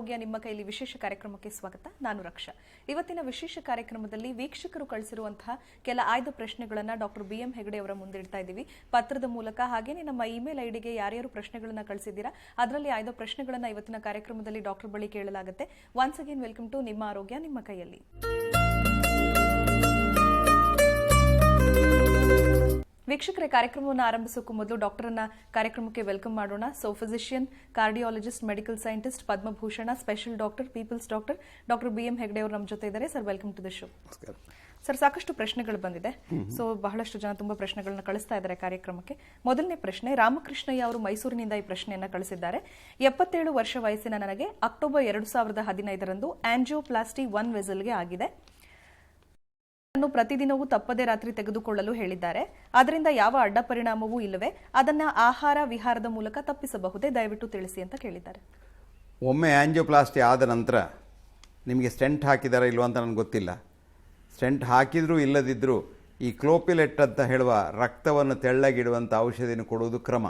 ಆರೋಗ್ಯ ನಿಮ್ಮ ಕೈಲಿ ವಿಶೇಷ ಕಾರ್ಯಕ್ರಮಕ್ಕೆ ಸ್ವಾಗತ. ನಾನು ರಕ್ಷಾ. ಇವತ್ತಿನ ವಿಶೇಷ ಕಾರ್ಯಕ್ರಮದಲ್ಲಿ ವೀಕ್ಷಕರು ಕಳಿಸಿರುವಂತಹ ಕೆಲ ಆಯ್ದ ಪ್ರಶ್ನೆಗಳನ್ನ ಡಾಕ್ಟರ್ ಬಿ ಎಂ ಹೆಗಡೆ ಅವರ ಮುಂದಿಡ್ತಾ ಇದ್ದೀವಿ. ಪತ್ರದ ಮೂಲಕ ಹಾಗೇನೆ ನಮ್ಮ ಇಮೇಲ್ ಐಡಿಗೆ ಯಾರ್ಯಾರು ಪ್ರಶ್ನೆಗಳನ್ನ ಕಳಿಸಿದ್ದೀರಾ, ಅದರಲ್ಲಿ ಆಯ್ದ ಪ್ರಶ್ನೆಗಳನ್ನ ಇವತ್ತಿನ ಕಾರ್ಯಕ್ರಮದಲ್ಲಿ ಡಾಕ್ಟರ್ ಬಳಿ ಕೇಳಲಾಗುತ್ತೆ. ಒನ್ಸ್ ಅಗೇನ್ ವೆಲ್ಕಮ್ ಟು ನಿಮ್ಮ ಆರೋಗ್ಯ ನಿಮ್ಮ ಕೈಯಲ್ಲಿ. ವೀಕ್ಷಕರೇ ಕಾರ್ಯಕ್ರಮವನ್ನು ಆರಂಭಿಸೋಕ್ಕೂ ಮೊದಲು ಡಾಕ್ಟರನ್ನ ಕಾರ್ಯಕ್ರಮಕ್ಕೆ ವೆಲ್ಕಮ್ ಮಾಡೋಣ. So physician cardiologist medical scientist Padma Bhushan special doctor people's doctor doctor B M Hegde ಅವರು ನಮ್ಮ ಜೊತೆ ಇದ್ದಾರೆ. Sir welcome to the show sir ಸಾಕಷ್ಟು ಪ್ರಶ್ನೆಗಳು ಬಂದಿದೆ. ಸೊ ಬಹಳಷ್ಟು ಜನ ತುಂಬಾ ಪ್ರಶ್ನೆಗಳನ್ನ ಕಳಿಸ್ತಾ ಇದ್ದಾರೆ ಕಾರ್ಯಕ್ರಮಕ್ಕೆ. ಮೊದಲನೇ ಪ್ರಶ್ನೆ ರಾಮಕೃಷ್ಣಯ್ಯ ಅವರು ಮೈಸೂರಿನಿಂದ ಈ ಪ್ರಶ್ನೆಯನ್ನ ಕಳಿಸಿದ್ದಾರೆ. ಎಪ್ಪತ್ತೇಳು ವರ್ಷ ವಯಸ್ಸಿನ ನನಗೆ ಅಕ್ಟೋಬರ್ ಎರಡು ಸಾವಿರದ ಹದಿನೈದರಂದು ಆಂಜಿಯೋಪ್ಲಾಸ್ಟಿ ಒನ್ ವೆಸಲ್ಗೆ ಆಗಿದೆ. ಅನ್ನು ಪ್ರತಿದಿನವೂ ತಪ್ಪದೇ ರಾತ್ರಿ ತೆಗೆದುಕೊಳ್ಳಲು ಹೇಳಿದ್ದಾರೆ. ಅದರಿಂದ ಯಾವ ಅಡ್ಡ ಪರಿಣಾಮವೂ ಇಲ್ಲವೇ ಅದನ್ನ ಆಹಾರ ವಿಹಾರದ ಮೂಲಕ ತಪ್ಪಿಸಬಹುದೇ ದಯವಿಟ್ಟು ತಿಳಿಸಿ ಅಂತ ಕೇಳಿದ್ದಾರೆ. ಒಮ್ಮೆ ಆಂಜಿಯೋಪ್ಲಾಸ್ಟಿ ಆದ ನಂತರ ನಿಮಗೆ ಸ್ಟೆಂಟ್ ಹಾಕಿದಾರ ಇಲ್ವ ಅಂತ ನನಗೆ ಗೊತ್ತಿಲ್ಲ. ಸ್ಟೆಂಟ್ ಹಾಕಿದರೂ ಇಲ್ಲದಿದ್ದರೂ ಈ ಕ್ಲೋಪಿಲೆಟ್ ಅಂತ ಹೇಳುವ ರಕ್ತವನ್ನು ತೆಳ್ಳಗಿಡುವಂಥ ಔಷಧಿಯನ್ನು ಕೊಡುವುದು ಕ್ರಮ.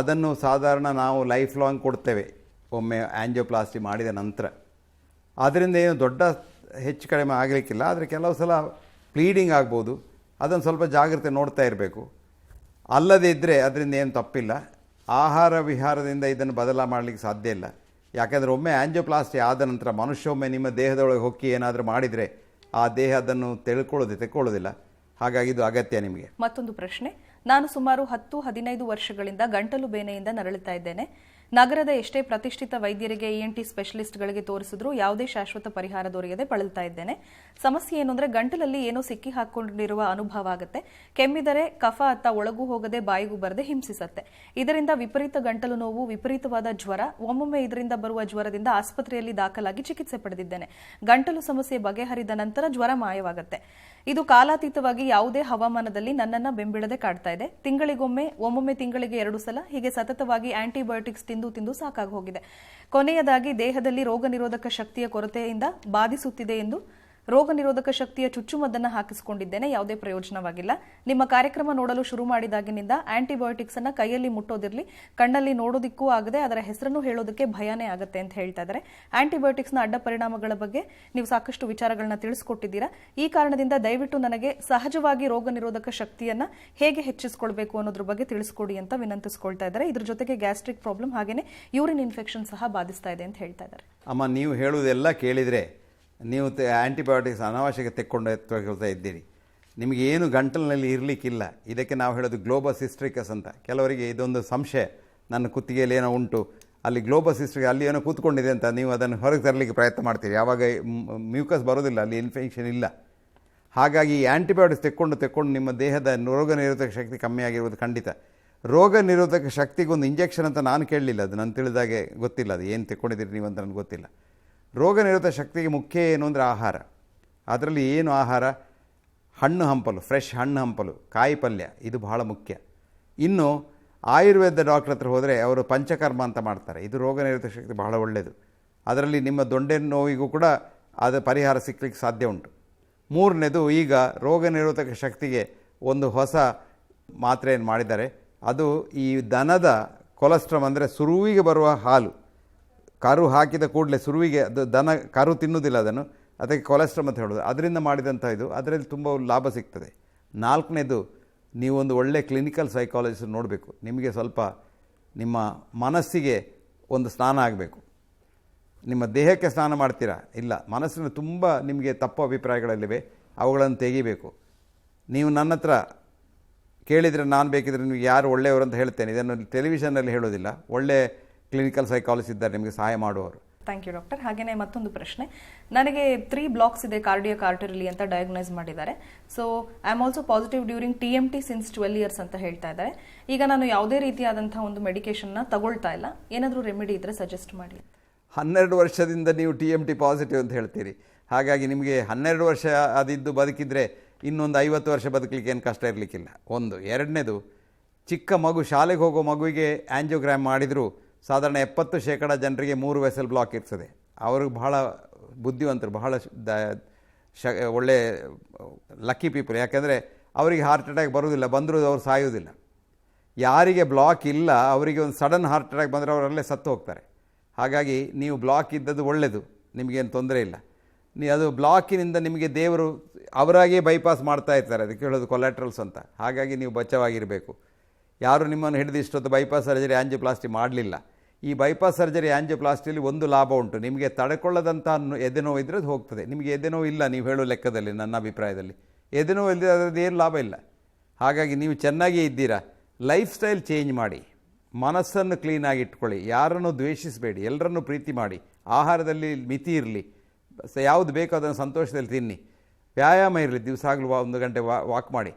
ಅದನ್ನು ಸಾಧಾರಣ ನಾವು ಲೈಫ್ ಲಾಂಗ್ ಕೊಡ್ತೇವೆ ಒಮ್ಮೆ ಆ್ಯಂಜಿಯೋಪ್ಲಾಸ್ಟಿ ಮಾಡಿದ ನಂತರ. ಅದರಿಂದ ಏನು ದೊಡ್ಡ ಹೆಚ್ಚು ಕಡಿಮೆ ಆಗಲಿಕ್ಕಿಲ್ಲ, ಆದರೆ ಕೆಲವು ಸಲ ಪ್ಲೀಡಿಂಗ್ ಆಗ್ಬೋದು. ಅದನ್ನು ಸ್ವಲ್ಪ ಜಾಗ್ರತೆ ನೋಡ್ತಾ ಇರಬೇಕು. ಅಲ್ಲದೇ ಇದ್ದರೆ ಅದರಿಂದ ಏನು ತಪ್ಪಿಲ್ಲ. ಆಹಾರ ವಿಹಾರದಿಂದ ಇದನ್ನು ಬದಲಾ ಮಾಡಲಿಕ್ಕೆ ಸಾಧ್ಯ ಇಲ್ಲ. ಯಾಕೆಂದರೆ ಒಮ್ಮೆ ಆ್ಯಂಜೋಪ್ಲಾಸ್ಟಿ ಆದ ನಂತರ ಮನುಷ್ಯ ಒಮ್ಮೆ ನಿಮ್ಮ ದೇಹದೊಳಗೆ ಹೊಕ್ಕಿ ಏನಾದರೂ ಮಾಡಿದರೆ ಆ ದೇಹ ಅದನ್ನು ತೆಳ್ಕೊಳ್ಳೋದು, ತೆಕ್ಕೊಳ್ಳೋದಿಲ್ಲ. ಹಾಗಾಗಿ ಇದು ಅಗತ್ಯ ನಿಮಗೆ. ಮತ್ತೊಂದು ಪ್ರಶ್ನೆ. ನಾನು ಸುಮಾರು ಹತ್ತು, ಹದಿನೈದು ವರ್ಷಗಳಿಂದ ಗಂಟಲು ಬೇನೆಯಿಂದ ನರಳುತ್ತಾ ಇದ್ದೇನೆ. ನಗರದ ಎಷ್ಟೇ ಪ್ರತಿಷ್ಠಿತ ವೈದ್ಯರಿಗೆ ಇಎನ್ಟಿ ಸ್ಪೆಷಲಿಸ್ಟ್ಗಳಿಗೆ ತೋರಿಸಿದ್ರು ಯಾವುದೇ ಶಾಶ್ವತ ಪರಿಹಾರ ದೊರೆಯದೆ ಬಳಲ್ತಾ ಇದ್ದೇನೆ. ಸಮಸ್ಯೆ ಏನು ಅಂದ್ರೆ ಗಂಟಲಲ್ಲಿ ಏನೋ ಸಿಕ್ಕಿ ಹಾಕೊಂಡಿರುವ ಅನುಭವ ಆಗುತ್ತೆ. ಕೆಮ್ಮಿದರೆ ಕಫ ಅತ್ತ ಒಳಗೂ ಹೋಗದೆ ಬಾಯಿಗೂ ಬರದೆ ಹಿಂಸಿಸುತ್ತೆ. ಇದರಿಂದ ವಿಪರೀತ ಗಂಟಲು ನೋವು, ವಿಪರೀತವಾದ ಜ್ವರ, ಒಮ್ಮೊಮ್ಮೆ ಇದರಿಂದ ಬರುವ ಜ್ವರದಿಂದ ಆಸ್ಪತ್ರೆಯಲ್ಲಿ ದಾಖಲಾಗಿ ಚಿಕಿತ್ಸೆ ಪಡೆದಿದ್ದೇನೆ. ಗಂಟಲು ಸಮಸ್ಯೆ ಬಗೆಹರಿದ ನಂತರ ಜ್ವರ ಮಾಯವಾಗುತ್ತೆ. ಇದು ಕಾಲಾತೀತವಾಗಿ ಯಾವುದೇ ಹವಾಮಾನದಲ್ಲಿ ನನ್ನನ್ನ ಬೆಂಬಿಡದೆ ಕಾಡ್ತಾ ಇದೆ. ತಿಂಗಳಿಗೊಮ್ಮೆ, ಒಮ್ಮೊಮ್ಮೆ ತಿಂಗಳಿಗೆ ಎರಡು ಸಲ ಹೀಗೆ ಸತತವಾಗಿ ಆಂಟಿಬಯೋಟಿಕ್ಸ್ ತಿಂದು ತಿಂದು ಸಾಕಾಗಿ ಹೋಗಿದೆ ಕೊನೆಯದಾಗಿ ದೇಹದಲ್ಲಿ ರೋಗ ನಿರೋಧಕ ಶಕ್ತಿಯ ಕೊರತೆಯಿಂದ ಬಾಧಿಸುತ್ತಿದೆ ಎಂದು ರೋಗ ನಿರೋಧಕ ಶಕ್ತಿಯ ಚುಚ್ಚುಮದ್ದನ್ನು ಹಾಕಿಸಿಕೊಂಡಿದ್ದೇನೆ, ಯಾವುದೇ ಪ್ರಯೋಜನವಾಗಿಲ್ಲ. ನಿಮ್ಮ ಕಾರ್ಯಕ್ರಮ ನೋಡಲು ಶುರು ಮಾಡಿದಾಗಿನಿಂದ ಆಂಟಿಬಯೋಟಿಕ್ಸ್ ಅನ್ನ ಕೈಯಲ್ಲಿ ಮುಟ್ಟೋದಿರಲಿ, ಕಣ್ಣಲ್ಲಿ ನೋಡೋದಿಕ್ಕೂ ಆಗದೆ ಅದರ ಹೆಸರನ್ನು ಹೇಳೋದಕ್ಕೆ ಭಯನೇ ಆಗುತ್ತೆ ಅಂತ ಹೇಳ್ತಾ ಇದ್ದಾರೆ ಆಂಟಿಬಯೋಟಿಕ್ಸ್ನ ಅಡ್ಡ ಪರಿಣಾಮಗಳ ಬಗ್ಗೆ ನೀವು ಸಾಕಷ್ಟು ವಿಚಾರಗಳನ್ನ ತಿಳಿಸ್ಕೊಟ್ಟಿದ್ದೀರಾ. ಈ ಕಾರಣದಿಂದ ದಯವಿಟ್ಟು ನನಗೆ ಸಹಜವಾಗಿ ರೋಗ ನಿರೋಧಕ ಶಕ್ತಿಯನ್ನ ಹೇಗೆ ಹೆಚ್ಚಿಸಿಕೊಳ್ಬೇಕು ಅನ್ನೋದ್ರ ಬಗ್ಗೆ ತಿಳಿಸ್ಕೊಡಿ ಅಂತ ವಿನಂತಿಸ್ಕೊಳ್ತಾ ಇದ್ದಾರೆ ಇದ್ರ ಜೊತೆಗೆ ಗ್ಯಾಸ್ಟ್ರಿಕ್ ಪ್ರಾಬ್ಲಮ್ ಹಾಗೇನೆ ಯೂರಿನ್ ಇನ್ಫೆಕ್ಷನ್ ಸಹ ಬಾಧಿಸ್ತಾ ಇದೆ ಅಂತ ಹೇಳ್ತಾ ಇದ್ದಾರೆ ಅಮ್ಮ, ನೀವು ಹೇಳುವುದೆಲ್ಲ ಕೇಳಿದರೆ ನೀವು ಆ್ಯಂಟಿಬಯೋಟಿಕ್ಸ್ ಅನಾವಶ್ಯಕ ತೆಕ್ಕೊಂಡು ತೆಗೊಳ್ತಾ ಇದ್ದೀರಿ. ನಿಮಗೆ ಏನು ಗಂಟಲಿನಲ್ಲಿ ಇರಲಿಕ್ಕಿಲ್ಲ. ಇದಕ್ಕೆ ನಾವು ಹೇಳೋದು ಗ್ಲೋಬಲ್ ಹಿಸ್ಟ್ರಿಕಸ್ ಅಂತ. ಕೆಲವರಿಗೆ ಇದೊಂದು ಸಂಶಯ. ನನ್ನ ಕುತ್ತಿಗೆಯಲ್ಲಿ ಏನೋ ಉಂಟು. ಅಲ್ಲಿ ಗ್ಲೋಬಲ್ ಹಿಸ್ಟ್ರಿ ಅಲ್ಲಿ ಏನೋ ಕೂತ್ಕೊಂಡಿದೆ ಅಂತ ನೀವು ಅದನ್ನು ಹೊರಗೆ ತರಲಿಕ್ಕೆ ಪ್ರಯತ್ನ ಮಾಡ್ತೀರಿ. ಯಾವಾಗ ಮ್ಯೂಕಸ್ ಬರೋದಿಲ್ಲ ಅಲ್ಲಿ ಇನ್ಫೆಕ್ಷನ್ ಇಲ್ಲ. ಹಾಗಾಗಿ ಆ್ಯಂಟಿಬಯೋಟಿಕ್ಸ್ ತೆಕ್ಕೊಂಡು ತೆಕ್ಕೊಂಡು ನಿಮ್ಮ ದೇಹದ ರೋಗ ನಿರೋಧಕ ಶಕ್ತಿ ಕಮ್ಮಿ ಆಗಿರುವುದು ಖಂಡಿತ. ರೋಗ ನಿರೋಧಕ ಶಕ್ತಿಗೊಂದು ಇಂಜೆಕ್ಷನ್ ಅಂತ ನಾನು ಕೇಳಲಿಲ್ಲ. ಅದು ನಾನು ತಿಳಿದಾಗೆ ಗೊತ್ತಿಲ್ಲ. ಅದು ಏನು ತೆಕ್ಕೊಂಡಿದ್ದೀರಿ ನೀವು ಅಂತ ನನಗೆ ಗೊತ್ತಿಲ್ಲ. ರೋಗ ನಿರೋಧಕ ಶಕ್ತಿಗೆ ಮುಖ್ಯ ಏನು ಅಂದರೆ ಆಹಾರ. ಅದರಲ್ಲಿ ಏನು ಆಹಾರ? ಹಣ್ಣು ಹಂಪಲು ಫ್ರೆಶ್ ಹಣ್ಣು ಹಂಪಲು, ಕಾಯಿ ಪಲ್ಯ, ಇದು ಬಹಳ ಮುಖ್ಯ. ಇನ್ನು ಆಯುರ್ವೇದ ಡಾಕ್ಟ್ರ್ ಹತ್ರ ಹೋದರೆ ಅವರು ಪಂಚಕರ್ಮ ಅಂತ ಮಾಡ್ತಾರೆ. ಇದು ರೋಗ ನಿರೋಧಕ ಶಕ್ತಿ ಬಹಳ ಒಳ್ಳೆಯದು ಅದರಲ್ಲಿ ನಿಮ್ಮ ದೊಂಡೆ ನೋವಿಗೂ ಕೂಡ ಅದು ಪರಿಹಾರ ಸಿಕ್ಕಲಿಕ್ಕೆ ಸಾಧ್ಯ ಉಂಟು. ಮೂರನೇದು ಈಗ ರೋಗ ನಿರೋಧಕ ಶಕ್ತಿಗೆ ಒಂದು ಹೊಸ ಮಾತ್ರೆಯನ್ನು ಮಾಡಿದ್ದಾರೆ. ಅದು ಈ ದನದ ಕೊಲೆಸ್ಟ್ರಮ್ ಅಂದರೆ ಸುರುವಿಗೆ ಬರುವ ಹಾಲು. ಕರು ಹಾಕಿದ ಕೂಡಲೇ ಸುರುವಿಗೆ ಅದು ದನ ಕರು ತಿನ್ನುವುದಿಲ್ಲ ಅದನ್ನು. ಅದಕ್ಕೆ ಕೊಲೆಸ್ಟ್ರಮ್ ಅಂತ ಹೇಳೋದು. ಅದರಿಂದ ಮಾಡಿದಂಥ ಇದು. ಅದರಲ್ಲಿ ತುಂಬ ಲಾಭ ಸಿಗ್ತದೆ. ನಾಲ್ಕನೇದು, ನೀವೊಂದು ಒಳ್ಳೆ ಕ್ಲಿನಿಕಲ್ ಸೈಕಾಲಜಿಸ್ಟ್ ನೋಡಬೇಕು. ನಿಮಗೆ ಸ್ವಲ್ಪ ನಿಮ್ಮ ಮನಸ್ಸಿಗೆ ಒಂದು ಸ್ನಾನ ಆಗಬೇಕು. ನಿಮ್ಮ ದೇಹಕ್ಕೆ ಸ್ನಾನ ಮಾಡ್ತೀರಾ? ಇಲ್ಲ. ಮನಸ್ಸಿನ ತುಂಬ ನಿಮಗೆ ತಪ್ಪು ಅಭಿಪ್ರಾಯಗಳಲ್ಲಿವೆ. ಅವುಗಳನ್ನು ತೆಗಿಬೇಕು. ನೀವು ನನ್ನ ಹತ್ರ ಕೇಳಿದರೆ ನಾನು ಬೇಕಿದ್ರೆ ನಿಮಗೆ ಯಾರು ಒಳ್ಳೆಯವರು ಅಂತ ಹೇಳ್ತೇನೆ. ಇದನ್ನು ಟೆಲಿವಿಷನ್ನಲ್ಲಿ ಹೇಳೋದಿಲ್ಲ. ಒಳ್ಳೆ ಕ್ಲಿನಿಕಲ್ ಸೈಕಾಲಜಿಸ್ಟ್ ಇದ್ದಾರೆ ನಿಮಗೆ ಸಹಾಯ ಮಾಡುವವರು. ಥ್ಯಾಂಕ್ ಯು ಡಾಕ್ಟರ್ ಹಾಗೆಯೇ ಮತ್ತೊಂದು ಪ್ರಶ್ನೆ. ನನಗೆ ತ್ರೀ ಬ್ಲಾಕ್ಸ್ ಇದೆ ಕಾರ್ಡಿಯೋ ಆರ್ಟರಿಲಿ ಅಂತ ಡಯಾಗ್ನೈಸ್ ಮಾಡಿದ್ದಾರೆ. So I am also positive during T M T since twelve years ಅಂತ ಹೇಳ್ತಾ ಇದ್ದಾರೆ. ಈಗ ನಾನು ಯಾವುದೇ ರೀತಿಯಾದಂಥ ಒಂದು ಮೆಡಿಕೇಶನ್ನ ತಗೊಳ್ತಾ ಇಲ್ಲ. ಏನಾದರೂ ರೆಮಿಡಿ ಇದ್ರೆ ಸಜೆಸ್ಟ್ ಮಾಡಿ. ಹನ್ನೆರಡು ವರ್ಷದಿಂದ ನೀವು ಟಿ ಎಂ ಟಿ ಪಾಸಿಟಿವ್ ಅಂತ ಹೇಳ್ತೀರಿ. ಹಾಗಾಗಿ ನಿಮಗೆ ಹನ್ನೆರಡು ವರ್ಷ ಅದಿದ್ದು ಬದುಕಿದರೆ ಇನ್ನೊಂದು ಐವತ್ತು ವರ್ಷ ಬದುಕಲಿಕ್ಕೆ ಏನು ಕಷ್ಟ ಇರಲಿಕ್ಕಿಲ್ಲ. ಒಂದು. ಎರಡನೇದು ಚಿಕ್ಕ ಮಗು ಶಾಲೆಗೆ ಹೋಗೋ ಮಗುವಿಗೆ ಆ್ಯಂಜಿಯೋಗ್ರಾಮ್ ಮಾಡಿದರೂ ಸಾಧಾರಣ ಎಪ್ಪತ್ತು ಶೇಕಡ ಜನರಿಗೆ ಮೂರು ವೆಸಲ್ ಬ್ಲಾಕ್ ಇರ್ತದೆ. ಅವ್ರಿಗೆ ಬಹಳ ಬುದ್ಧಿವಂತರು, ಬಹಳ ದ, ಶ, ಒಳ್ಳೆ ಲಕ್ಕಿ ಪೀಪಲ್ ಯಾಕೆಂದರೆ ಅವರಿಗೆ ಹಾರ್ಟ್ ಅಟ್ಯಾಕ್ ಬರೋದಿಲ್ಲ ಬಂದರೂ ಅವ್ರು ಸಾಯೋದಿಲ್ಲ ಯಾರಿಗೆ ಬ್ಲಾಕ್ ಇಲ್ಲ, ಅವರಿಗೆ ಒಂದು ಸಡನ್ ಹಾರ್ಟ್ ಅಟ್ಯಾಕ್ ಬಂದರೆ ಅವರಲ್ಲೇ ಸತ್ತು ಹೋಗ್ತಾರೆ. ಹಾಗಾಗಿ ನೀವು ಬ್ಲಾಕ್ ಇದ್ದದ್ದು ಒಳ್ಳೆಯದು ನಿಮಗೇನು ತೊಂದರೆ ಇಲ್ಲ. ನೀ ಅದು ಬ್ಲಾಕಿನಿಂದ ನಿಮಗೆ ದೇವರು ಅವರಾಗಿಯೇ ಬೈಪಾಸ್ ಮಾಡ್ತಾ ಇರ್ತಾರೆ, ಅದಕ್ಕೆ ಹೇಳೋದು ಕೊಲ್ಯಾಟ್ರಲ್ಸ್ ಅಂತ. ಹಾಗಾಗಿ ನೀವು ಬಚಾವಾಗಿರಬೇಕು ಯಾರು ನಿಮ್ಮನ್ನು ಹಿಡಿದು ಇಷ್ಟೊತ್ತು ಬೈಪಾಸ್ ಸರ್ಜರಿ ಆಂಜಿಯೋಪ್ಲಾಸ್ಟಿ ಮಾಡಲಿಲ್ಲ. ಈ ಬೈಪಾಸ್ ಸರ್ಜರಿ ಆ್ಯಂಜಿಯೋಪ್ಲಾಸ್ಟಿಯಲ್ಲಿ ಒಂದು ಲಾಭ ಉಂಟು. ನಿಮಗೆ ತಡೆಕೊಳ್ಳದಂಥ ಎದೆನೋವು ಇದ್ದರೆ ಅದು ಹೋಗ್ತದೆ. ನಿಮಗೆ ಎದೆನೋವು ಇಲ್ಲ ನೀವು ಹೇಳೋ ಲೆಕ್ಕದಲ್ಲಿ ನನ್ನ ಅಭಿಪ್ರಾಯದಲ್ಲಿ. ಎದೆನೋವು ಇಲ್ಲದೆ ಅದರದ್ದು ಏನು ಲಾಭ ಇಲ್ಲ. ಹಾಗಾಗಿ ನೀವು ಚೆನ್ನಾಗಿ ಇದ್ದೀರಾ. ಲೈಫ್ ಸ್ಟೈಲ್ ಚೇಂಜ್ ಮಾಡಿ. ಮನಸ್ಸನ್ನು ಕ್ಲೀನಾಗಿ ಇಟ್ಕೊಳ್ಳಿ. ಯಾರನ್ನು ದ್ವೇಷಿಸಬೇಡಿ. ಎಲ್ಲರನ್ನು ಪ್ರೀತಿ ಮಾಡಿ. ಆಹಾರದಲ್ಲಿ ಮಿತಿ ಇರಲಿ. ಯಾವುದು ಬೇಕೋ ಅದನ್ನು ಸಂತೋಷದಲ್ಲಿ ತಿನ್ನಿ. ವ್ಯಾಯಾಮ ಇರಲಿ. ದಿವಸ ಆಗಲೂ ಒಂದು ಗಂಟೆ ವಾಕ್ ಮಾಡಿ.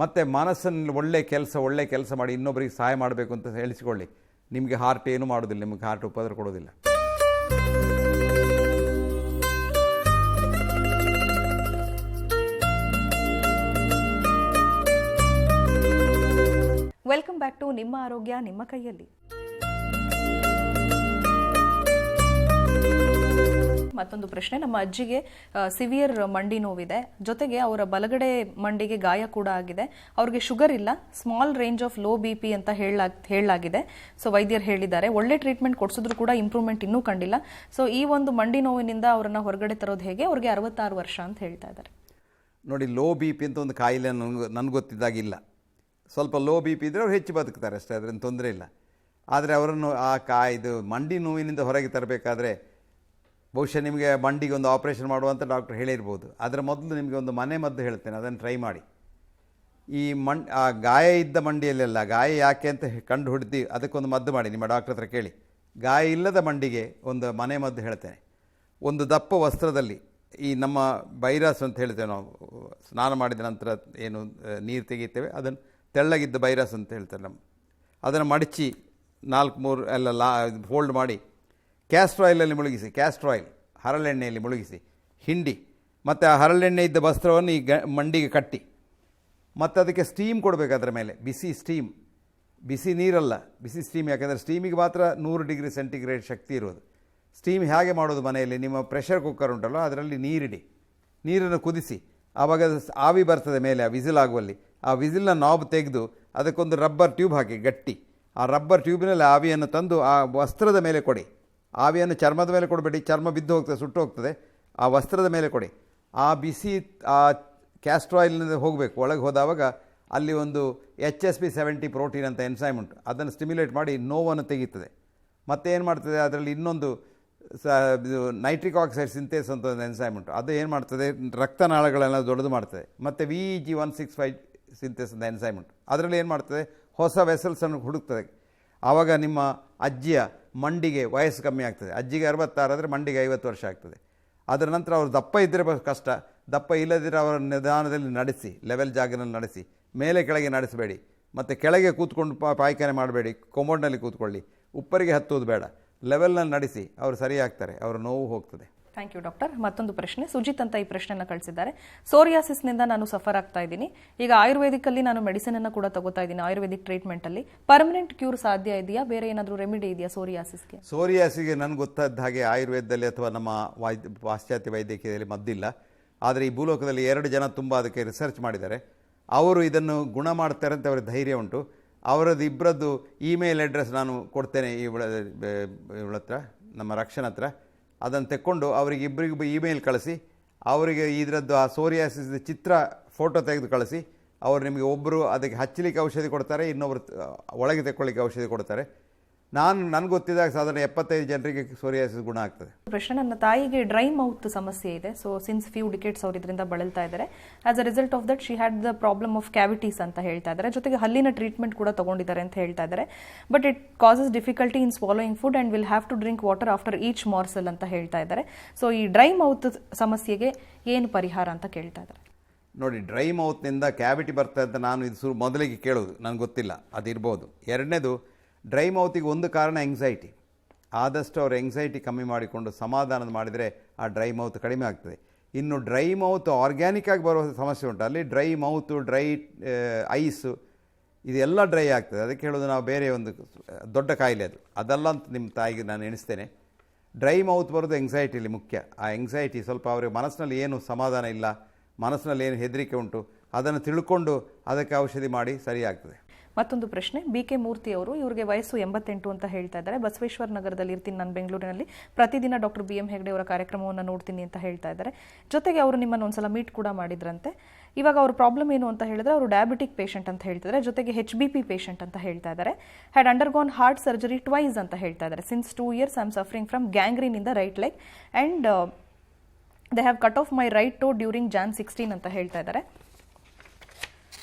ಮತ್ತು ಮನಸ್ಸನ್ನು ಒಳ್ಳೆ ಕೆಲಸ ಒಳ್ಳೆ ಕೆಲಸ ಮಾಡಿ ಇನ್ನೊಬ್ಬರಿಗೆ ಸಹಾಯ ಮಾಡಬೇಕು ಅಂತ ಹೇಳಿಸಿಕೊಳ್ಳಿ. ನಿಮಗೆ ಹಾರ್ಟ್ ಏನೂ ಮಾಡೋದಿಲ್ಲ, ನಿಮಗೆ ಹಾರ್ಟ್ ಉಪದ್ರ ಕೊಡೋದಿಲ್ಲ. ವೆಲ್ಕಮ್ ಬ್ಯಾಕ್ ಟು ನಿಮ್ಮ ಆರೋಗ್ಯ, ನಿಮ್ಮ ಕೈಯಲ್ಲಿ. ಮತ್ತೊಂದು ಪ್ರಶ್ನೆ. ನಮ್ಮ ಅಜ್ಜಿಗೆ ಸಿವಿಯರ್ ಮಂಡಿ ನೋವಿದೆ. ಜೊತೆಗೆ ಅವರ ಬಲಗಡೆ ಮಂಡಿಗೆ ಗಾಯ ಕೂಡ ಆಗಿದೆ. ಅವ್ರಿಗೆ ಶುಗರ್ ಇಲ್ಲ. Small range of low B P ಅಂತ ಹೇಳಲಾಗ್ ಹೇಳಲಾಗಿದೆ. ಸೊ, ವೈದ್ಯರು ಹೇಳಿದ್ದಾರೆ. ಒಳ್ಳೆ ಟ್ರೀಟ್ಮೆಂಟ್ ಕೊಡಿಸಿದ್ರು ಕೂಡ ಇಂಪ್ರೂವ್ಮೆಂಟ್ ಇನ್ನೂ ಕಂಡಿಲ್ಲ. ಸೊ, ಈ ಒಂದು ಮಂಡಿ ನೋವಿನಿಂದ ಅವರನ್ನು ಹೊರಗಡೆ ತರೋದು ಹೇಗೆ? ಅವ್ರಿಗೆ ಅರವತ್ತಾರು ವರ್ಷ ಅಂತ ಹೇಳ್ತಾ ಇದ್ದಾರೆ. ನೋಡಿ, ಲೋ ಬಿ ಪಿ ಅಂತ ಒಂದು ಕಾಯಿಲೆ ನನಗೆ ನನಗೆ ಗೊತ್ತಿದ್ದಾಗಿಲ್ಲ. ಸ್ವಲ್ಪ ಲೋ ಬಿ ಪಿ ಇದ್ದರೆ ಅವ್ರು ಹೆಚ್ಚು ಬದುಕ್ತಾರೆ ಅಷ್ಟೇ ಅದರಿಂದ ತೊಂದರೆ ಇಲ್ಲ. ಆದರೆ ಅವರನ್ನು ಆ ಕಾ, ಇದು ಮಂಡಿ ನೋವಿನಿಂದ ಹೊರಗೆ ತರಬೇಕಾದ್ರೆ ಬಹುಶಃ ನಿಮಗೆ ಮಂಡಿಗೆ ಒಂದು ಆಪರೇಷನ್ ಮಾಡುವಂತ ಡಾಕ್ಟರ್ ಹೇಳಿರ್ಬೋದು. ಅದರ ಮೊದಲು ನಿಮಗೆ ಒಂದು ಮನೆ ಮದ್ದು ಹೇಳ್ತೇನೆ, ಅದನ್ನು ಟ್ರೈ ಮಾಡಿ. ಈ ಮಣ್, ಆ ಗಾಯ ಇದ್ದ ಮಂಡಿಯಲ್ಲೆಲ್ಲ, ಗಾಯ ಯಾಕೆ ಅಂತ ಕಂಡು ಹಿಡ್ದು ಅದಕ್ಕೊಂದು ಮದ್ದು ಮಾಡಿ, ನಿಮ್ಮ ಡಾಕ್ಟರ್ ಹತ್ರ ಕೇಳಿ. ಗಾಯ ಇಲ್ಲದ ಮಂಡಿಗೆ ಒಂದು ಮನೆ ಮದ್ದು ಹೇಳ್ತೇನೆ. ಒಂದು ದಪ್ಪ ವಸ್ತ್ರದಲ್ಲಿ, ಈ ನಮ್ಮ ಬೈರಾಸ್ ಅಂತ ಹೇಳ್ತೇವೆ ನಾವು, ಸ್ನಾನ ಮಾಡಿದ ನಂತರ ಏನು ನೀರು ತೆಗಿತೇವೆ ಅದನ್ನು ತೆಳ್ಳಗಿದ್ದ ಬೈರಾಸ್ ಅಂತ ಹೇಳ್ತಾರೆ ನಮ್ಮ ಅದನ್ನು ಮಡಚಿ ನಾಲ್ಕು ಮೂರು ಎಲ್ಲ ಲಾ ಫೋಲ್ಡ್ ಮಾಡಿ ಕ್ಯಾಸ್ಟ್ರ್ ಆಯಿಲಲ್ಲಿ ಮುಳುಗಿಸಿ ಕ್ಯಾಸ್ಟ್ರ್ ಆಯಿಲ್ ಹರಳೆಣ್ಣೆಯಲ್ಲಿ ಮುಳುಗಿಸಿ, ಹಿಂಡಿ, ಮತ್ತು ಆ ಹರಳೆಣ್ಣೆ ಇದ್ದ ವಸ್ತ್ರವನ್ನು ಈ ಗ, ಮಂಡಿಗೆ ಕಟ್ಟಿ, ಮತ್ತು ಅದಕ್ಕೆ ಸ್ಟೀಮ್ ಕೊಡಬೇಕು ಅದರ ಮೇಲೆ, ಬಿಸಿ ಸ್ಟೀಮ್ ಬಿಸಿ ನೀರಲ್ಲ, ಬಿಸಿ ಸ್ಟೀಮ್ ಯಾಕೆಂದರೆ ಸ್ಟೀಮಿಗೆ ಮಾತ್ರ ನೂರು ಡಿಗ್ರಿ ಸೆಂಟಿಗ್ರೇಡ್ ಶಕ್ತಿ ಇರೋದು. ಸ್ಟೀಮ್ ಹೇಗೆ ಮಾಡೋದು ಮನೆಯಲ್ಲಿ? ನಿಮ್ಮ ಪ್ರೆಷರ್ ಕುಕ್ಕರ್ ಉಂಟಲ್ಲ, ಅದರಲ್ಲಿ ನೀರಿಡಿ, ನೀರನ್ನು ಕುದಿಸಿ, ಆವಾಗ ಆವಿ ಬರ್ತದೆ ಮೇಲೆ ಆ ವಿಸಿಲ್ ಆಗುವಲ್ಲಿ, ಆ ವಿಸಿಲ್ನ ನಾಬ್ ತೆಗೆದು ಅದಕ್ಕೊಂದು ರಬ್ಬರ್ ಟ್ಯೂಬ್ ಹಾಕಿ, ಗಟ್ಟಿ, ಆ ರಬ್ಬರ್ ಟ್ಯೂಬಿನಲ್ಲಿ ಆವಿಯನ್ನು ತಂದು ಆ ವಸ್ತ್ರದ ಮೇಲೆ ಕೊಡಿ. ಆವಿಯನ್ನು ಚರ್ಮದ ಮೇಲೆ ಕೊಡಬೇಡಿ, ಚರ್ಮ ಬಿದ್ದು ಹೋಗ್ತದೆ, ಸುಟ್ಟು ಹೋಗ್ತದೆ, ಆ ವಸ್ತ್ರದ ಮೇಲೆ ಕೊಡಿ. ಆ ಬಿಸಿ, ಆ ಕ್ಯಾಸ್ಟ್ರ್ ಆಯಿಲ್ನಿಂದ ಹೋಗಬೇಕು. ಒಳಗೆ ಹೋದವಾಗ ಅಲ್ಲಿ ಒಂದು H S P seventy protein ಅಂತ ಎನ್ಸೈಮ್ ಉಂಟು. ಅದನ್ನು ಸ್ಟಿಮ್ಯುಲೇಟ್ ಮಾಡಿ ನೋವನ್ನು ತೆಗೀತದೆ. ಮತ್ತೆ ಏನು ಮಾಡ್ತದೆ? ಅದರಲ್ಲಿ ಇನ್ನೊಂದು ಸ, ಇದು ನೈಟ್ರಿಕ್ ಆಕ್ಸೈಡ್ ಸಿಂಥೇಸ್ ಅಂತ ಒಂದು ಎನ್ಸೈಮ್ ಉಂಟು. ಅದು ಏನು ಮಾಡ್ತದೆ? ರಕ್ತನಾಳಗಳೆಲ್ಲ ದೊಡ್ಡದು ಮಾಡ್ತದೆ. ಮತ್ತು V G one six five synthase ಅಂತ ಎನ್ಸೈಮ್ ಉಂಟು. ಅದರಲ್ಲಿ ಏನು ಮಾಡ್ತದೆ? ಹೊಸ ವೆಸಲ್ಸನ್ನು ಹುಡುಕ್ತದೆ. ಆವಾಗ ನಿಮ್ಮ ಅಜ್ಜಿಯ ಮಂಡಿಗೆ ವಯಸ್ಸು ಕಮ್ಮಿ ಆಗ್ತದೆ. ಅಜ್ಜಿಗೆ ಅರವತ್ತಾರಾದರೆ ಮಂಡಿಗೆ ಐವತ್ತು ವರ್ಷ ಆಗ್ತದೆ. ಅದರ ನಂತರ ಅವರು ದಪ್ಪ ಇದ್ದರೆ ಕಷ್ಟ. ದಪ್ಪ ಇಲ್ಲದಿದ್ದರೆ ಅವರ ನಿಧಾನದಲ್ಲಿ ನಡೆಸಿ ಲೆವೆಲ್ ಜಾಗನಲ್ಲಿ ನಡೆಸಿ, ಮೇಲೆ ಕೆಳಗೆ ನಡೆಸಬೇಡಿ. ಮತ್ತು ಕೆಳಗೆ ಕೂತ್ಕೊಂಡು ಪಾಯ್ಖಾನೆ ಮಾಡಬೇಡಿ ಕೊಮೋಡ್ನಲ್ಲಿ ಕೂತ್ಕೊಳ್ಳಿ. ಉಪ್ಪರಿಗೆ ಹತ್ತುವುದು ಬೇಡ. ಲೆವೆಲ್ನಲ್ಲಿ ನಡೆಸಿ, ಅವರು ಸರಿಯಾಗ್ತಾರೆ, ಅವರ ನೋವು ಹೋಗ್ತದೆ. ಥ್ಯಾಂಕ್ ಯು ಡಾಕ್ಟರ್ ಮತ್ತೊಂದು ಪ್ರಶ್ನೆ. ಸುಜಿತ್ ಅಂತ ಈ ಪ್ರಶ್ನೆನ ಕಳಿಸಿದ್ದಾರೆ. ಸೋರಿಯಾಸಿಸ್ನಿಂದ ನಾನು ಸಫರ್ ಆಗ್ತಾ ಇದ್ದೀನಿ. ಈಗ ಆಯುರ್ವೇದಿಕಲ್ಲಿ ನಾನು ಮೆಡಿಸಿನ್ ಅನ್ನು ಕೂಡ ತಗೋತಾ ಇದ್ದೀನಿ ಆಯುರ್ವೇದಿಕ್ ಟ್ರೀಟ್ಮೆಂಟ್ ಅಲ್ಲಿ ಪರ್ಮನೆಂಟ್ ಕ್ಯೂರ್ ಸಾಧ್ಯ ಇದೆಯಾ? ಬೇರೆ ಏನಾದರೂ ರೆಮಿಡಿ ಇದೆಯಾ ಸೋರಿಯಾಸಿಸ್ಗೆ? ಸೋರಿಯಾಸಿಗೆ ನನಗೆ ಗೊತ್ತಾದ ಹಾಗೆ ಆಯುರ್ವೇದದಲ್ಲಿ ಅಥವಾ ನಮ್ಮ ವೈದ್ಯ ಪಾಶ್ಚಾತ್ಯ ವೈದ್ಯಕೀಯದಲ್ಲಿ ಮದ್ದಿಲ್ಲ. ಆದರೆ ಈ ಭೂಲೋಕದಲ್ಲಿ ಎರಡು ಜನ ತುಂಬ ಅದಕ್ಕೆ ರಿಸರ್ಚ್ ಮಾಡಿದ್ದಾರೆ. ಅವರು ಇದನ್ನು ಗುಣ ಮಾಡ್ತಾರೆ ಅಂತ ಅವರಿಗೆ ಧೈರ್ಯ ಉಂಟು. ಅವರದ್ದು ಇಬ್ಬರದ್ದು ಇಮೇಲ್ ಅಡ್ರೆಸ್ ನಾನು ಕೊಡ್ತೇನೆ ಇವಳ ಇವಳ ನಮ್ಮ ರಕ್ಷಣ ಹತ್ರ ಅದನ್ನು ತೆಕ್ಕೊಂಡು ಅವರಿಗೆ ಇಬ್ಬರಿಗೂ ಇಮೇಲ್ ಕಳಿಸಿ, ಅವರಿಗೆ ಇದರದ್ದು ಆ ಸೋರಿಯಾಸಿಸ್ ಚಿತ್ರ ಫೋಟೋ ತೆಗೆದು ಕಳಿಸಿ, ಅವರು ನಿಮಗೆ ಒಬ್ಬರು ಅದಕ್ಕೆ ಹಚ್ಚಲಿಕ್ಕೆ ಔಷಧಿ ಕೊಡ್ತಾರೆ ಇನ್ನೊಬ್ಬರು ಒಳಗೆ ತೆಕ್ಕೊಳ್ಳಿಕ್ಕೆ ಔಷಧಿ ಕೊಡ್ತಾರೆ. ನಾನು ನನಗೆ ಗೊತ್ತಿದ್ದಾಗ ಸಾಧಾರಣ ಎಪ್ಪತ್ತೈದು ಜನರಿಗೆ ಸೋರಿಯಾಸಿಸ್ ಗುಣ ಆಗ್ತದೆ. ಪ್ರಶ್ನೆ ನನ್ನ ತಾಯಿಗೆ ಡ್ರೈ ಮೌತ್ ಸಮಸ್ಯೆ ಇದೆ. ಸೊ ಸಿನ್ಸ್ ಫ್ಯೂ ಡಿಕೇಟ್ಸ್ ಅವ್ರು ಇದರಿಂದ ಬಳಲ್ತಾ ಇದ್ದಾರೆ. As a result of that she had the problem of cavities ಅಂತ ಹೇಳ್ತಾ ಇದ್ದಾರೆ. ಜೊತೆಗೆ ಹಲ್ಲಿನ ಟ್ರೀಟ್ಮೆಂಟ್ ಕೂಡ ತಗೊಂಡಿದ್ದಾರೆ ಅಂತ ಹೇಳ್ತಾ ಇದ್ದಾರೆ. But it causes difficulty in swallowing food and will have to drink water after each morsel ಅಂತ ಹೇಳ್ತಾ ಇದ್ದಾರೆ. ಸೊ ಈ ಡ್ರೈ ಮೌತ್ ಸಮಸ್ಯೆಗೆ ಏನು ಪರಿಹಾರ ಅಂತ ಕೇಳ್ತಾ ಇದ್ದಾರೆ. ನೋಡಿ ಡ್ರೈ ಮೌತ್ನಿಂದ ಕ್ಯಾವಿಟಿ ಬರ್ತದೆ ಅಂತ ನಾನು ಇದು ಶುರು ಮೊದಲಿಗೆ ಕೇಳೋದು ನನಗೆ ಗೊತ್ತಿಲ್ಲ ಅದಿರ್ಬೋದು. ಎರಡನೇದು ಡ್ರೈ ಮೌತಿಗೆ ಒಂದು ಕಾರಣ ಎಂಗ್ಸೈಟಿ ಆದಷ್ಟು ಅವ್ರ ಎಂಗ್ಸೈಟಿ ಕಮ್ಮಿ ಮಾಡಿಕೊಂಡು ಸಮಾಧಾನದ ಮಾಡಿದರೆ ಆ ಡ್ರೈ ಮೌತ್ ಕಡಿಮೆ ಆಗ್ತದೆ. ಇನ್ನು ಡ್ರೈ ಮೌತ್ ಆರ್ಗ್ಯಾನಿಕ್ ಆಗಿ ಬರೋ ಸಮಸ್ಯೆ ಉಂಟು. ಅಲ್ಲಿ ಡ್ರೈ ಮೌತು, ಡ್ರೈ ಐಸು ಇದೆಲ್ಲ ಡ್ರೈ ಆಗ್ತದೆ. ಅದಕ್ಕೆ ಹೇಳೋದು ನಾವು ಬೇರೆ ಒಂದು ದೊಡ್ಡ ಕಾಯಿಲೆ ಅದು. ಅದೆಲ್ಲ ಅಂತ ನಿಮ್ಮ ತಾಯಿಗೆ ನಾನು ಎಣಿಸ್ತೇನೆ. ಡ್ರೈ ಮೌತ್ ಬರೋದು ಎಂಗ್ಸೈಟಿಲಿ ಮುಖ್ಯ. ಆ ಎಂಗ್ಸೈಟಿ ಸ್ವಲ್ಪ ಅವರಿಗೆ ಮನಸ್ಸಿನಲ್ಲಿ ಏನು ಸಮಾಧಾನ ಇಲ್ಲ, ಮನಸ್ಸಿನಲ್ಲಿ ಏನು ಹೆದರಿಕೆ ಉಂಟು, ಅದನ್ನು ತಿಳ್ಕೊಂಡು ಅದಕ್ಕೆ ಔಷಧಿ ಮಾಡಿ ಸರಿಯಾಗ್ತದೆ ಮತ್ತೊಂದು ಪ್ರಶ್ನೆ. ಬಿ ಕೆ ಮೂರ್ತಿ ಅವರು ಇವರಿಗೆ ವಯಸ್ಸು ಎಂಬತ್ತೆಂಟು ಅಂತ ಹೇಳ್ತಾ ಇದ್ದಾರೆ. ಬಸವೇಶ್ವರ ನಗರದಲ್ಲಿ ಇರ್ತೀನಿ ನಾನು ಬೆಂಗಳೂರಿನಲ್ಲಿ. ಪ್ರತಿದಿನ ಡಾಕ್ಟರ್ ಬಿ ಎಂ ಹೆಗ್ಡೆ ಅವರ ಕಾರ್ಯಕ್ರಮವನ್ನು ನೋಡ್ತೀನಿ ಅಂತ ಹೇಳ್ತಾ ಇದ್ದಾರೆ. ಜೊತೆಗೆ ಅವರು ನಿಮ್ಮನ್ನು ಒಂದ್ಸಲ ಮೀಟ್ ಕೂಡ ಮಾಡಿದ್ರಂತೆ. ಇವಾಗ ಅವ್ರ ಪ್ರಾಬ್ಲಮ್ ಏನು ಅಂತ ಹೇಳಿದ್ರೆ ಅವರು ಡಯಾಬಿಟಿಕ್ ಪೇಷಂಟ್ ಅಂತ ಹೇಳ್ತಿದ್ದಾರೆ ಜೊತೆಗೆ ಹೆಚ್ ಬಿ ಪಿ ಪೇಷಂಟ್ ಅಂತ ಹೇಳ್ತಾ ಇದ್ದಾರೆ. Had undergone heart surgery twice ಅಂತ ಹೇಳ್ತಾ ಇದ್ದಾರೆ. Since two years I am suffering from gangrene in the right leg and they have cut off my right toe during Jan sixteen ಅಂತ ಹೇಳ್ತಾ ಇದ್ದಾರೆ.